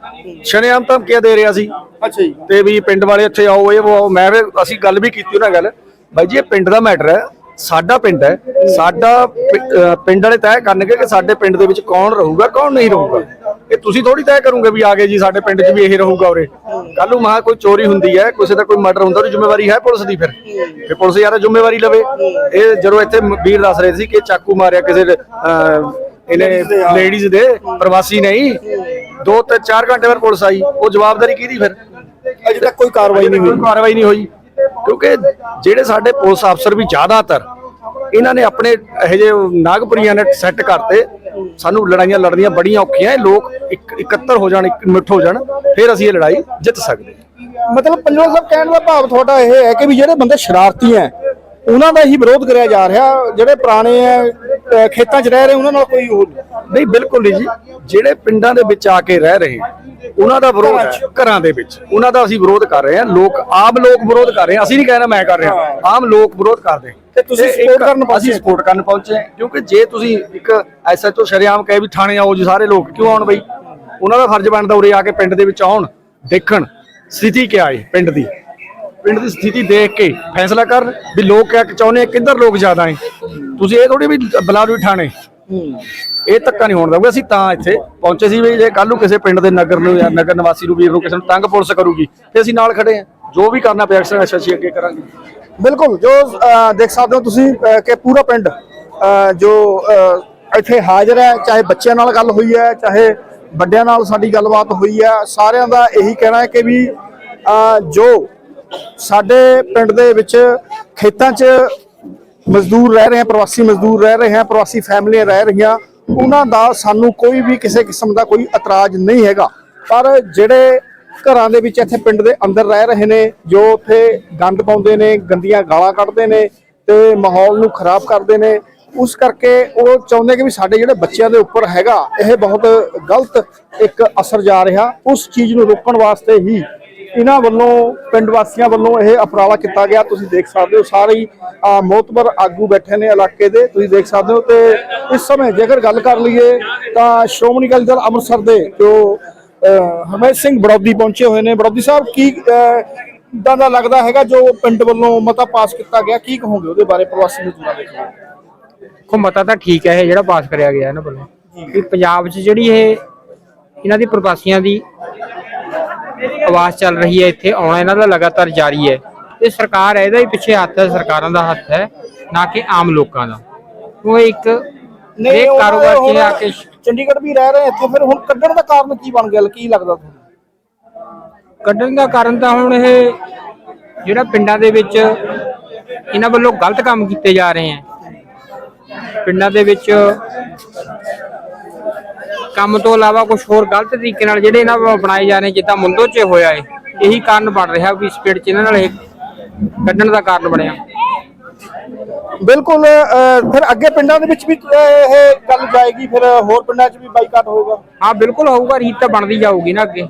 ਸ਼ਰੇਆਮ ਧਮਕੀਆਂ ਦੇ ਰਿਹਾ ਸੀ। ਅੱਛਾ ਜੀ। ਤੇ ਵੀ ਪਿੰਡ ਵਾਲੇ ਇੱਥੇ ਆਓ ਇਹ ਉਹ। ਮੈਂ ਵੀ ਅਸੀਂ ਗੱਲ ਵੀ ਕੀਤੀ ਉਹਨਾਂ ਗੱਲ ਬਾਈ ਜੀ ਇਹ ਪਿੰਡ ਦਾ ਮੈਟਰ ਹੈ ਸਾਡਾ ਪਿੰਡ ਹੈ ਸਾਡਾ ਪਿੰਡ ਵਾਲੇ ਤੈਅ ਕਰਨਗੇ ਕਿ ਸਾਡੇ ਪਿੰਡ ਦੇ ਵਿੱਚ ਕੌਣ ਰਹੂਗਾ ਕੌਣ ਨਹੀਂ ਰਹੂਗਾ। ਇਹ ਤੁਸੀਂ ਥੋੜੀ ਤੈਅ ਕਰੋਗੇ ਵੀ ਆਗੇ ਜੀ ਸਾਡੇ ਪਿੰਡ 'ਚ ਵੀ ਇਹ ਰਹੂਗਾ ਉਰੇ। ਕੱਲ ਨੂੰ ਮਹਾ ਕੋਈ ਚੋਰੀ ਹੁੰਦੀ ਹੈ ਕਿਸੇ ਦਾ ਕੋਈ ਮਰਡਰ ਹੁੰਦਾ ਉਹਦੀ ਜ਼ਿੰਮੇਵਾਰੀ ਹੈ ਪੁਲਿਸ ਦੀ ਫਿਰ। ਫਿਰ ਪੁਲਿਸ ਯਾਰ ਜ਼ਿੰਮੇਵਾਰੀ ਲਵੇ। ਇਹ ਜਦੋਂ ਇੱਥੇ ਵੀਰ ਦੱਸ ਰਹੇ ਸੀ ਕਿ ਚਾਕੂ ਮਾਰਿਆ ਕਿਸੇ ਇਹਨੇ ਲੇਡੀਜ਼ ਦੇ ਪ੍ਰਵਾਸੀ ਨਹੀਂ। ਦੋ ਤੇ 4 ਘੰਟੇ ਬਾਅਦ ਪੁਲਿਸ ਆਈ। ਉਹ ਜਵਾਬਦਾਰੀ ਕਿਹਦੀ ਫਿਰ? ਅਜੇ ਤੱਕ ਕੋਈ ਕਾਰਵਾਈ ਨਹੀਂ ਹੋਈ। ਕੋਈ ਕਾਰਵਾਈ ਨਹੀਂ ਹੋਈ। ਕਿਉਂਕਿ ਜਿਹੜੇ ਸਾਡੇ ਪੁਲਿਸ ਅਫਸਰ ਵੀ ਜ਼ਿਆਦਾਤਰ ਇਹਨਾਂ ਨੇ ਆਪਣੇ ਇਹੋ ਜਿਹੇ ਨਾਗਪੁਰੀਆਂ ਨੇ ਸੈੱਟ ਕਰਤੇ। ਸਾਨੂੰ ਲੜਾਈਆਂ ਲੜਨੀਆਂ ਬੜੀਆਂ ਔਖੀਆਂ ਇਹ ਲੋਕ ਇੱਕ ਇਕੱਤਰ ਹੋ ਜਾਣ ਇਕਮਿੱਠ ਹੋ ਜਾਣ ਫਿਰ ਅਸੀਂ ਇਹ ਲੜਾਈ ਜਿੱਤ ਸਕਦੇ। ਮਤਲਬ ਪੰਜਵਾਂ ਸਾਹਿਬ ਕਹਿਣ ਦਾ ਭਾਵ ਤੁਹਾਡਾ ਇਹ ਹੈ ਕਿ ਵੀ ਜਿਹੜੇ ਬੰਦੇ ਸ਼ਰਾਰਤੀ ਹੈ ਉਹਨਾਂ ਦਾ ਹੀ ਵਿਰੋਧ ਕਰਿਆ ਜਾ ਰਿਹਾ। ਜਿਹੜੇ ਪੁਰਾਣੇ ਹੈ ਖੇਤਾਂ 'ਚ ਰਹਿ ਰਹੇ ਉਹਨਾਂ ਨਾਲ ਕੋਈ ਉਹ ਨਹੀਂ। ਬਿਲਕੁਲ ਨਹੀਂ ਜੀ। ਜਿਹੜੇ ਪਿੰਡਾਂ ਦੇ ਵਿੱਚ ਆ ਕੇ ਰਹਿ ਰਹੇ ਉਹਨਾਂ ਦਾ ਵਿਰੋਧ ਹੈ ਘਰਾਂ ਦੇ ਵਿੱਚ। ਉਹਨਾਂ ਦਾ ਅਸੀਂ ਵਿਰੋਧ ਕਰ ਰਹੇ ਹਾਂ। ਲੋਕ ਆਮ ਲੋਕ ਵਿਰੋਧ ਕਰ ਰਹੇ ਹਾਂ। ਅਸੀਂ ਨਹੀਂ ਕਹਿਣਾ ਮੈਂ ਕਰ ਰਿਹਾ। ਆਮ ਲੋਕ ਵਿਰੋਧ ਕਰਦੇ। ਤੇ ਤੁਸੀਂ support ਕਰਨ ਅਸੀਂ ਸਪੋਰਟ ਕਰਨ ਪਹੁੰਚੇ ਕਿਉਂਕਿ ਜੇ ਤੁਸੀਂ ਇੱਕ ਐਸਐਚਓ ਸ਼ਰੇਆਮ ਕਹੇ ਵੀ ਥਾਣੇ ਆਓ ਜੀ ਸਾਰੇ ਲੋਕ ਕਿਉਂ ਆਉਣ ਬਈ? ਉਹਨਾਂ ਦਾ ਫਰਜ਼ ਬਣਦਾ ਉਰੇ ਆ ਕੇ ਪਿੰਡ ਦੇ ਵਿੱਚ ਆਉਣ ਦੇਖਣ ਸਥਿਤੀ ਕਿਆ ਹੈ ਪਿੰਡ ਦੀ। ਪਿੰਡ ਦੀ ਸਥਿਤੀ ਦੇਖ ਕੇ ਫੈਸਲਾ ਕਰਨ ਵੀ ਲੋਕ ਕਿਆ ਚਾਹੁੰਦੇ ਆ ਕਿੱਧਰ ਲੋਕ ਜ਼ਿਆਦਾ ਹੈ ਤੁਸੀਂ ਇਹ ਥੋੜੀ ਵੀ ਬੁਲਾ ਠਾਣੇ। ਇਹ ਧੱਕਾ ਨਹੀਂ ਹੋਣ ਦਊਗਾ। ਅਸੀਂ ਤਾਂ ਇੱਥੇ ਪਹੁੰਚੇ ਸੀ ਵੀ ਜੇ ਕੱਲ ਨੂੰ ਕਿਸੇ ਪਿੰਡ ਦੇ ਨਗਰ ਨੂੰ ਜਾਂ ਨਗਰ ਨਿਵਾਸੀ ਨੂੰ ਵੀਰ ਨੂੰ ਕਿਸੇ ਨੂੰ ਤੰਗ ਪੁਲਿਸ ਕਰੂਗੀ, ਤੇ ਅਸੀਂ ਨਾਲ ਖੜੇ ਹਾਂ। ਜੋ ਵੀ ਕਰਨਾ ਪਿਆ ਐਕਸ਼ਨ ਅਸੀਂ ਅੱਗੇ ਕਰਾਂਗੇ। ਬਿਲਕੁਲ। ਜੋ ਦੇਖ ਸਕਦੇ ਹੋ ਤੁਸੀਂ ਕਿ ਪੂਰਾ ਪਿੰਡ ਜੋ ਇੱਥੇ ਹਾਜ਼ਰ ਹੈ, ਚਾਹੇ ਬੱਚਿਆਂ ਨਾਲ ਗੱਲ ਹੋਈ ਹੈ, ਚਾਹੇ ਵੱਡਿਆਂ ਨਾਲ ਸਾਡੀ ਗੱਲਬਾਤ ਹੋਈ ਹੈ, ਸਾਰਿਆਂ ਦਾ ਇਹੀ ਕਹਿਣਾ ਹੈ ਕਿ ਵੀ ਜੋ ਸਾਡੇ ਪਿੰਡ ਦੇ ਵਿੱਚ ਖੇਤਾਂ 'ਚ ਮਜ਼ਦੂਰ ਰਹਿ ਰਹੇ ਹਨ ਪ੍ਰਵਾਸੀ ਮਜ਼ਦੂਰ ਰਹਿ ਰਹੇ ਆ, ਪ੍ਰਵਾਸੀ ਫੈਮਲੀਆਂ ਰਹਿ ਰਹੀਆਂ, ਉਹਨਾਂ ਦਾ ਸਾਨੂੰ ਕੋਈ ਵੀ ਕਿਸੇ ਕਿਸਮ ਦਾ ਕੋਈ ਇਤਰਾਜ਼ ਨਹੀਂ ਹੈਗਾ। ਪਰ ਜਿਹੜੇ ਘਰਾਂ ਦੇ ਵਿੱਚ ਇੱਥੇ ਪਿੰਡ ਦੇ ਅੰਦਰ ਰਹਿ ਰਹੇ ਨੇ, ਜੋ ਉੱਥੇ ਗੰਦ ਪਾਉਂਦੇ ਨੇ, ਗੰਦੀਆਂ ਗਾਲਾਂ ਕੱਢਦੇ ਨੇ ਤੇ ਮਾਹੌਲ ਨੂੰ ਖਰਾਬ ਕਰਦੇ ਨੇ, ਉਸ ਕਰਕੇ ਉਹ ਚਾਹੁੰਦੇ ਕਿ ਵੀ ਸਾਡੇ ਜਿਹੜੇ ਬੱਚਿਆਂ ਦੇ ਉੱਪਰ ਹੈਗਾ, ਇਹ ਬਹੁਤ ਗਲਤ ਇੱਕ ਅਸਰ ਜਾ ਰਿਹਾ। ਉਸ ਚੀਜ਼ ਨੂੰ ਰੋਕਣ ਵਾਸਤੇ ਹੀ ਇਹਨਾਂ ਵੱਲੋਂ ਪਿੰਡ ਵਾਸੀਆਂ ਵੱਲੋਂ ਇਹ ਉਪਰਾਲਾ ਕੀਤਾ ਗਿਆ। ਤੁਸੀਂ ਦੇਖ ਸਕਦੇ ਹੋ ਸਾਰੇ ਮੋਤਬਰ ਆਗੂ ਬੈਠੇ ਨੇ ਇਲਾਕੇ ਦੇ। ਤੁਸੀਂ ਦੇਖ ਸਕਦੇ ਹੋ ਤੇ ਇਸ ਸਮੇਂ ਜੇਕਰ ਗੱਲ ਕਰ ਲਈਏ ਤਾਂ ਸ਼੍ਰੋਮਣੀ ਅਕਾਲੀ ਦਲ ਅੰਮ੍ਰਿਤਸਰ ਦੇ ਜੋ ਹਰਮੇਸ਼ ਸਿੰਘ ਬੜੌਦੀ ਪਹੁੰਚੇ ਹੋਏ ਨੇ। ਬੜੌਦੀ ਸਾਹਿਬ ਕੀ ਅਹ, ਦਾ ਲੱਗਦਾ ਹੈਗਾ ਜੋ ਪਿੰਡ ਵੱਲੋਂ ਮਤਾ ਪਾਸ ਕੀਤਾ ਗਿਆ? ਕੀ ਕਹੋਗੇ ਉਹਦੇ ਬਾਰੇ ਪ੍ਰਵਾਸੀ ਮਜ਼ਦੂਰਾਂ ਦੇ ਖਿਲਾਫ ਦੇਖੋ ਮਤਾ ਤਾਂ ਠੀਕ ਹੈ ਇਹ ਜਿਹੜਾ ਪਾਸ ਕਰਿਆ ਗਿਆ ਇਹਨਾਂ ਵੱਲੋਂ। ਕਿ ਪੰਜਾਬ 'ਚ ਜਿਹੜੀ ਇਹ ਇਹਨਾਂ ਦੀ ਪ੍ਰਵਾਸੀਆਂ ਦੀ ਆਵਾਜ਼ ਚੱਲ ਰਹੀ ਹੈ ਇੱਥੇ ਆਉਣਾ ਇਹਨਾਂ ਦਾ ਲਗਾਤਾਰ ਜਾਰੀ ਹੈ। ਤੇ ਸਰਕਾਰ ਹੈ ਇਹਦਾ ਹੀ ਪਿੱਛੇ ਹੱਥ ਹੈ ਸਰਕਾਰਾਂ ਦਾ ਹੱਥ ਹੈ ਨਾ ਕਿ ਆਮ ਲੋਕਾਂ ਦਾ। ਉਹ ਇੱਕ ਇਹ ਦੇ ਕਾਰੋਬਾਰ ਹੁਣ ਆ ਕੇ ਚੰਡੀਗੜ੍ਹ ਵੀ ਰਹਿ ਰਹੇ ਇੱਥੇ ਫਿਰ ਹੁਣ ਕੱਢਣ ਦਾ ਕਾਰਨ ਕੀ ਬਣ ਗਿਆ ਕੀ ਲੱਗਦਾ ਤੁਹਾਨੂੰ? ਕੱਢਣ ਦਾ ਕਾਰਨ ਤਾਂ ਹੁਣ ਇਹ ਜਿਹੜਾ ਪਿੰਡਾਂ ਦੇ ਵਿੱਚ ਇਹਨਾਂ ਵੱਲੋਂ ਗਲਤ ਕੰਮ ਕੀਤੇ ਜਾ ਰਹੇ ਹੈ। ਪਿੰਡਾਂ ਦੇ ਵਿੱਚ ਕੰਮ ਤੋਂ ਇਲਾਵਾ ਕੁਝ ਹੋਰ ਗਲਤ ਤਰੀਕੇ ਨਾਲ ਜਿਹੜੇ ਇਹਨਾਂ ਵੱਲੋਂ ਬਣਾਏ ਜਾ ਰਹੇ ਜਿੱਦਾਂ ਮੁੰਦੋ 'ਚ ਹੋਇਆ ਹੈ ਇਹੀ ਕਾਰਨ ਬਣ ਰਿਹਾ ਵੀ ਸਪੀਡ 'ਚ ਇਹਨਾਂ ਨਾਲ ਇਹ ਕੱਢਣ ਦਾ ਕਾਰਨ ਬਣਿਆ। ਬਿਲਕੁਲ ਫਿਰ ਅੱਗੇ ਪਿੰਡਾਂ ਦੇ ਵਿੱਚ ਵੀ ਇਹ ਗੱਲ ਜਾਏਗੀ ਫਿਰ ਹੋਰ ਪਿੰਡਾਂ 'ਚ ਵੀ ਬਾਈਕਾਟ ਹੋਏਗਾ? ਹਾਂ ਬਿਲਕੁਲ ਹੋਊਗਾ ਰੀਤ ਤਾਂ ਬਣਦੀ ਜਾਊਗੀ ਨਾ ਅੱਗੇ।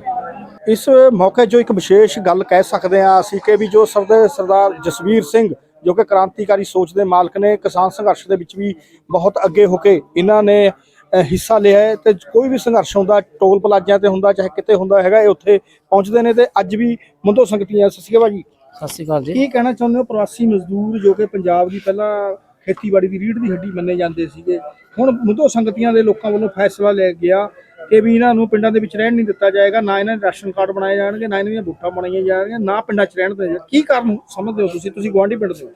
ਇਸ ਮੌਕੇ ਜੋ ਇੱਕ ਵਿਸ਼ੇਸ਼ ਗੱਲ ਕਹਿ ਸਕਦੇ ਹਾਂ ਅਸੀਂ ਕਿ ਵੀ ਜੋ ਸਰਦਾਰ ਸਰਦਾਰ ਜਸਵੀਰ ਸਿੰਘ ਜੋ ਕਿ ਕ੍ਰਾਂਤੀਕਾਰੀ ਸੋਚ ਦੇ ਮਾਲਕ ਨੇ ਕਿਸਾਨ ਸੰਘਰਸ਼ ਦੇ ਵਿੱਚ ਵੀ ਬਹੁਤ ਅੱਗੇ ਹੋ ਕੇ ਇਹਨਾਂ ਨੇ ਹਿੱਸਾ ਲਿਆ ਹੈ ਤੇ ਕੋਈ ਵੀ ਸੰਘਰਸ਼ ਹੁੰਦਾ ਟੋਲ ਪਲਾਜ਼ਿਆਂ ਤੇ ਹੁੰਦਾ ਚਾਹੇ ਕਿਤੇ ਹੁੰਦਾ ਹੈਗਾ ਇਹ ਉੱਥੇ ਪਹੁੰਚਦੇ ਨੇ ਤੇ ਅੱਜ ਵੀ ਮੁੰਦੋ ਸੰਗਤੀਆਂ ਸਤਿ ਸ਼੍ਰੀ ਅਕਾਲ ਜੀ ਸਤਿ ਸ਼੍ਰੀ ਅਕਾਲ ਜੀ। ਕੀ ਕਹਿਣਾ ਚਾਹੁੰਦੇ ਹੋ ਪ੍ਰਵਾਸੀ ਮਜ਼ਦੂਰ ਜੋ ਕਿ ਪੰਜਾਬ ਦੀ ਪਹਿਲਾਂ ਖੇਤੀਬਾੜੀ ਦੀ ਰੀੜ੍ਹ ਦੀ ਹੱਡੀ ਮੰਨੇ ਜਾਂਦੇ ਸੀਗੇ ਹੁਣ ਮੁੱਦੋ ਸੰਗਤੀਆਂ ਦੇ ਲੋਕਾਂ ਵੱਲੋਂ ਫੈਸਲਾ ਲਿਆ ਗਿਆ ਕਿ ਵੀ ਇਹਨਾਂ ਨੂੰ ਪਿੰਡਾਂ ਦੇ ਵਿੱਚ ਰਹਿਣ ਨਹੀਂ ਦਿੱਤਾ ਜਾਏਗਾ ਨਾ ਇਹਨਾਂ ਦੇ ਰਾਸ਼ਨ ਕਾਰਡ ਬਣਾਏ ਜਾਣਗੇ ਨਾ ਇਹਨਾਂ ਦੀਆਂ ਵੋਟਾਂ ਬਣਾਈਆਂ ਜਾਣਗੀਆਂ ਨਾ ਪਿੰਡਾਂ 'ਚ ਰਹਿਣ ਜਾਏਗਾ ਕੀ ਕਾਰਨ ਸਮਝਦੇ ਹੋ ਤੁਸੀਂ? ਤੁਸੀਂ ਗਵਾਂਢੀ ਪਿੰਡ ਦੇ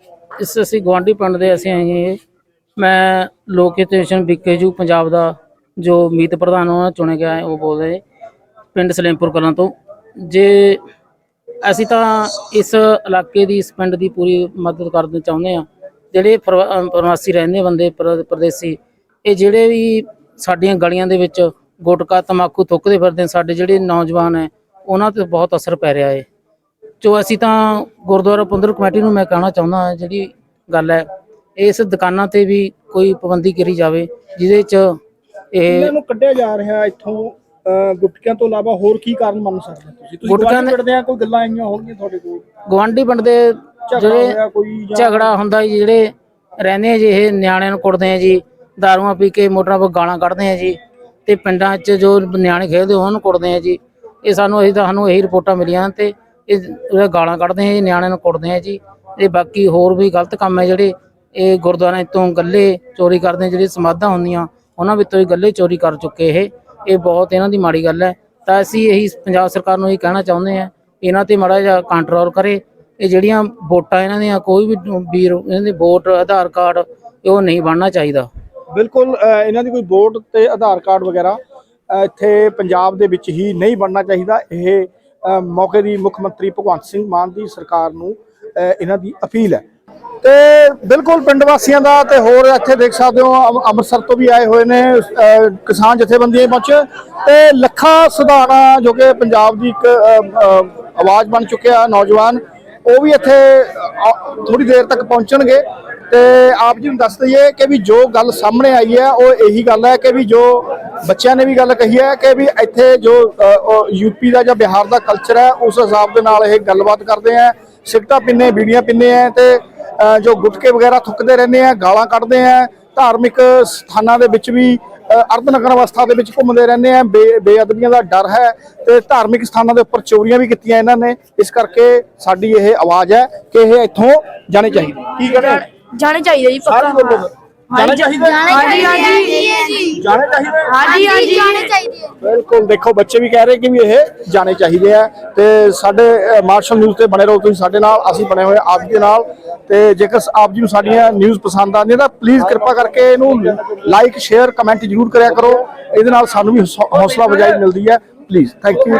ਇਸ ਅਸੀਂ ਗਵਾਂਢੀ ਪਿੰਡ ਦੇ ਅਸੀਂ ਆਏ ਮੈਂ ਲੋਕ ਸਟੇਸ਼ਨ ਵਿਕੇਜੂ ਪੰਜਾਬ ਦਾ ਜੋ ਮੀਤ ਪ੍ਰਧਾਨ ਉਹਨਾਂ ਚੁਣੇ ਗਿਆ ਹੈ, ਉਹ ਬੋਲਦੇ ਪਿੰਡ ਸਲੇਮਪੁਰ ਕਲਾਂ ਤੋਂ। ਜੇ ਅਸੀਂ ਤਾਂ ਇਸ ਇਲਾਕੇ ਦੀ, ਇਸ ਪਿੰਡ ਦੀ ਪੂਰੀ ਮਦਦ ਕਰਨਾ ਚਾਹੁੰਦੇ ਆ ਜਿਹੜੇ ਪ੍ਰਵਾ- ਅਹ ਪ੍ਰਵਾਸੀ ਰਹਿੰਦੇ ਬੰਦੇ, ਪਰ- ਪਰਦੇਸੀ, ਇਹ ਜਿਹੜੇ ਵੀ ਸਾਡੀਆਂ ਗਲੀਆਂ ਦੇ ਵਿੱਚ ਗੁਟਕਾ, ਤਮਾਕੂ ਥੁੱਕਦੇ ਫਿਰਦੇ ਸਾਡੇ ਜਿਹੜੇ ਨੌਜਵਾਨ ਹੈ, ਉਹਨਾਂ ਤੇ ਬਹੁਤ ਅਸਰ ਪੈ ਰਿਹਾ ਹੈ। ਜੋ ਅਸੀਂ ਤਾਂ ਗੁਰਦੁਆਰਾ ਪੰਦਰ ਕਮੇਟੀ ਨੂੰ ਮੈਂ ਕਹਿਣਾ ਚਾਹੁੰਦਾ ਹਾਂ, ਜਿਹੜੀ ਗੱਲ ਹੈ ਇਸ ਦੁਕਾਨਾਂ ਤੇ ਵੀ ਕੋਈ ਪਾਬੰਦੀ ਕਰੀ ਜਾਵੇ ਜਿਹਦੇ ਚ ਇਹ ਇਹਨਾਂ ਨੂੰ ਕੱਢਿਆ ਜਾ ਰਿਹਾ ਇੱਥੋਂ ਅਹ, ਗੁਟਕਿਆਂ ਤੋਂ ਇਲਾਵਾ ਹੋਰ ਕੀ ਕਾਰਨ ਮੰਨ ਸਕਦੇ ਹੋ ਤੁਸੀਂ? ਤੁਸੀਂ ਗੁਟਕਿਆਂ ਗਵਾਂਢੀ ਦੇ- ਪਿੰਡ ਦੇ ਆ ਕੋਈ ਗੱਲਾਂ ਆਈਆਂ ਹੋਣਗੀਆਂ ਤੁਹਾਡੇ ਕੋਲ? ਗਵਾਂਢੀ ਪਿੰਡ ਦੇ ਝਗੜਾ ਜਿਹੜੇ ਹੋਇਆ ਕੋਈ ਜਾਂ ਝਗੜਾ ਹੁੰਦਾ ਜੀ ਜਿਹੜੇ ਰਹਿੰਦੇ ਆ ਜੀ ਇਹ ਨਿਆਣਿਆਂ ਨੂੰ ਕੁੱਟਦੇ ਆ ਜੀ ਦਾਰੂਆਂ ਪੀ ਕੇ ਮੋਟਰਾਂ 'ਤੇ ਗਾਲਾਂ ਕੱਢਦੇ ਆ ਜੀ ਤੇ ਪਿੰਡਾਂ 'ਚ ਜੋ ਨਿਆਣੇ ਖੇਡਦੇ ਉਹਨਾਂ ਨੂੰ ਕੁੱਟਦੇ ਆ ਜੀ। ਇਹ ਸਾਨੂੰ ਅਸੀਂ ਤਾਂ ਸਾਨੂੰ ਇਹੀ ਰਿਪੋਰਟਾਂ ਮਿਲੀਆਂ ਤੇ ਇਹ ਗਾਲਾਂ ਕੱਢਦੇ ਆ ਜੀ ਨਿਆਣਿਆਂ ਨੂੰ ਕੁੱਟਦੇ ਆ ਜੀ ਇਹ ਬਾਕੀ ਹੋਰ ਵੀ ਗਲਤ ਕੰਮ ਹੈ ਜਿਹੜੇ ਇਹ ਗੁਰਦੁਆਰਿਆਂ ਤੋਂ ਗੱਲੇ ਚੋਰੀ ਕਰਦੇ ਆ, ਸਮਾਧਾਂ ਹੁੰਦੀਆਂ ਉਹਨਾਂ ਵਿੱਚੋਂ ਹੀ ਗੱਲੇ ਚੋਰੀ ਕਰ ਚੁੱਕੇ ਇਹ। ਇਹ ਬਹੁਤ ਇਹਨਾਂ ਦੀ ਮਾੜੀ ਗੱਲ ਹੈ। ਤਾਂ ਅਸੀਂ ਇਹੀ ਪੰਜਾਬ ਸਰਕਾਰ ਨੂੰ ਇਹ ਕਹਿਣਾ ਚਾਹੁੰਦੇ ਆ ਇਹਨਾਂ ਤੇ ਮਾੜਾ ਜਿਹਾ ਕੰਟਰੋਲ ਕਰੇ। ਇਹ ਜਿਹੜੀਆਂ ਵੋਟਾਂ ਇਹਨਾਂ ਦੀਆਂ ਕੋਈ ਵੀ ਵੀਰ ਇਹਨਾਂ ਦੀ ਵੋਟ ਆਧਾਰ ਕਾਰਡ ਉਹ ਨਹੀਂ ਬਣਨਾ ਚਾਹੀਦਾ। ਬਿਲਕੁਲ ਇਹਨਾਂ ਦੀ ਕੋਈ ਵੋਟ ਤੇ ਆਧਾਰ ਕਾਰਡ ਵਗੈਰਾ ਇੱਥੇ ਪੰਜਾਬ ਦੇ ਵਿੱਚ ਹੀ ਨਹੀਂ ਬਣਨਾ ਚਾਹੀਦਾ। ਇਹ ਮੌਕੇ ਦੀ ਮੁੱਖ ਮੰਤਰੀ ਭਗਵੰਤ ਸਿੰਘ ਮਾਨ ਦੀ ਸਰਕਾਰ ਨੂੰ ਇਹਨਾਂ ਦੀ ਅਪੀਲ ਹੈ। ਤੇ ਬਿਲਕੁਲ ਪਿੰਡ ਵਾਸੀਆਂ ਦਾ ਤੇ ਹੋਰ ਇੱਥੇ ਦੇਖ ਸਕਦੇ ਹੋ ਅੰਮ੍ਰਿਤਸਰ ਤੋਂ ਵੀ ਆਏ ਹੋਏ ਨੇ ਕਿਸਾਨ ਜਥੇਬੰਦੀਆਂ ਪਹੁੰਚੇ ਤੇ ਲੱਖਾਂ ਸੁਧਾਣਾ ਜੋ ਕਿ ਪੰਜਾਬ ਦੀ ਇੱਕ ਆਵਾਜ਼ ਬਣ ਚੁੱਕਿਆ ਨੌਜਵਾਨ, ਉਹ ਵੀ ਇੱਥੇ ਥੋੜੀ ਦੇਰ ਤੱਕ ਪਹੁੰਚਣਗੇ ਤੇ ਆਪ ਜੀ ਨੂੰ ਦੱਸ ਦਈਏ ਕਿ ਵੀ ਜੋ ਗੱਲ ਸਾਹਮਣੇ ਆਈ ਹੈ, ਉਹ ਇਹੀ ਗੱਲ ਹੈ ਕਿ ਵੀ ਜੋ ਬੱਚਿਆਂ ਨੇ ਵੀ ਗੱਲ ਕਹੀ ਹੈ ਕਿ ਵੀ ਇੱਥੇ ਜੋ ਯੂਪੀ ਦਾ ਜਾਂ ਬਿਹਾਰ ਦਾ ਕਲਚਰ ਹੈ, ਉਸ ਹਿਸਾਬ ਦੇ ਨਾਲ ਇਹ ਗੱਲਬਾਤ ਕਰਦੇ ਆ ਸਿਗਟਾਂ ਪਿੰਨੇ ਬੀੜੀਆਂ ਪਿੰਨੇ ਆ ਤੇ ਜੋ ਗੁਟਕੇ ਵਗੈਰਾ ਥੁੱਕਦੇ ਰਹਿੰਦੇ ਆ ਗਾਲਾਂ ਕੱਢਦੇ ਆ ਧਾਰਮਿਕ ਸਥਾਨਾਂ ਦੇ ਵਿੱਚ ਵੀ ਅਰਧਨਗਰ ਅਵਸਥਾ ਦੇ ਵਿੱਚ ਘੁੰਮਦੇ ਰਹਿੰਦੇ ਆ ਬੇਅਦਬੀਆਂ ਦਾ ਡਰ ਹੈ ਤੇ ਧਾਰਮਿਕ ਸਥਾਨਾਂ ਦੇ ਉੱਪਰ ਚੋਰੀਆਂ ਵੀ ਕੀਤੀਆਂ ਇਹਨਾਂ ਨੇ ਇਸ ਕਰਕੇ ਸਾਡੀ ਇਹ ਆਵਾਜ਼ ਹੈ ਕਿ ਇਹ ਇੱਥੋਂ ਜਾਣੇ ਚਾਹੀਦੇ ਕੀ ਕਹਿੰਦੇ ਜਾਣੇ ਚਾਹੀਦੇ ਜੀ ਫਿਰ। ਜਾਣੇ ਚਾਹੀਦੇ? ਹਾਂਜੀ ਹਾਂਜੀ। ਜਾਣੇ ਚਾਹੀਦੇ ਹਾਂਜੀ ਹਾਂਜੀ ਜਾਣੇ ਚਾਹੀਦੇ ਆ ਬਿਲਕੁਲ ਦੇਖੋ ਬੱਚੇ ਵੀ ਕਹਿ ਰਹੇ ਕਿ ਵੀ ਇਹ ਜਾਣੇ ਚਾਹੀਦੇ ਆ ਤੇ ਸਾਡੇ ਮਾਰਸ਼ਲ ਨਿਊਜ਼ ਤੇ ਬਣੇ ਰਹੋ ਤੁਸੀਂ ਸਾਡੇ ਨਾਲ ਅਸੀਂ ਬਣੇ ਹੋਏ ਆਪ ਜੀ ਦੇ ਨਾਲ ਤੇ ਜੇਕਰ ਆਪ ਜੀ ਨੂੰ ਸਾਡੀਆਂ ਨਿਊਜ਼ ਪਸੰਦ ਆਉਂਦੀਆਂ ਤਾਂ ਪਲੀਜ਼ ਕਿਰਪਾ ਕਰਕੇ ਇਹਨੂੰ ਲਾਈਕ ਸ਼ੇਅਰ ਕਮੈਂਟ ਜ਼ਰੂਰ ਕਰਿਆ ਕਰੋ। ਇਹਦੇ ਨਾਲ ਸਾਨੂੰ ਵੀ ਹੌਸਲਾ ਵਜਾਈ ਮਿਲਦੀ ਹੈ। Please thank you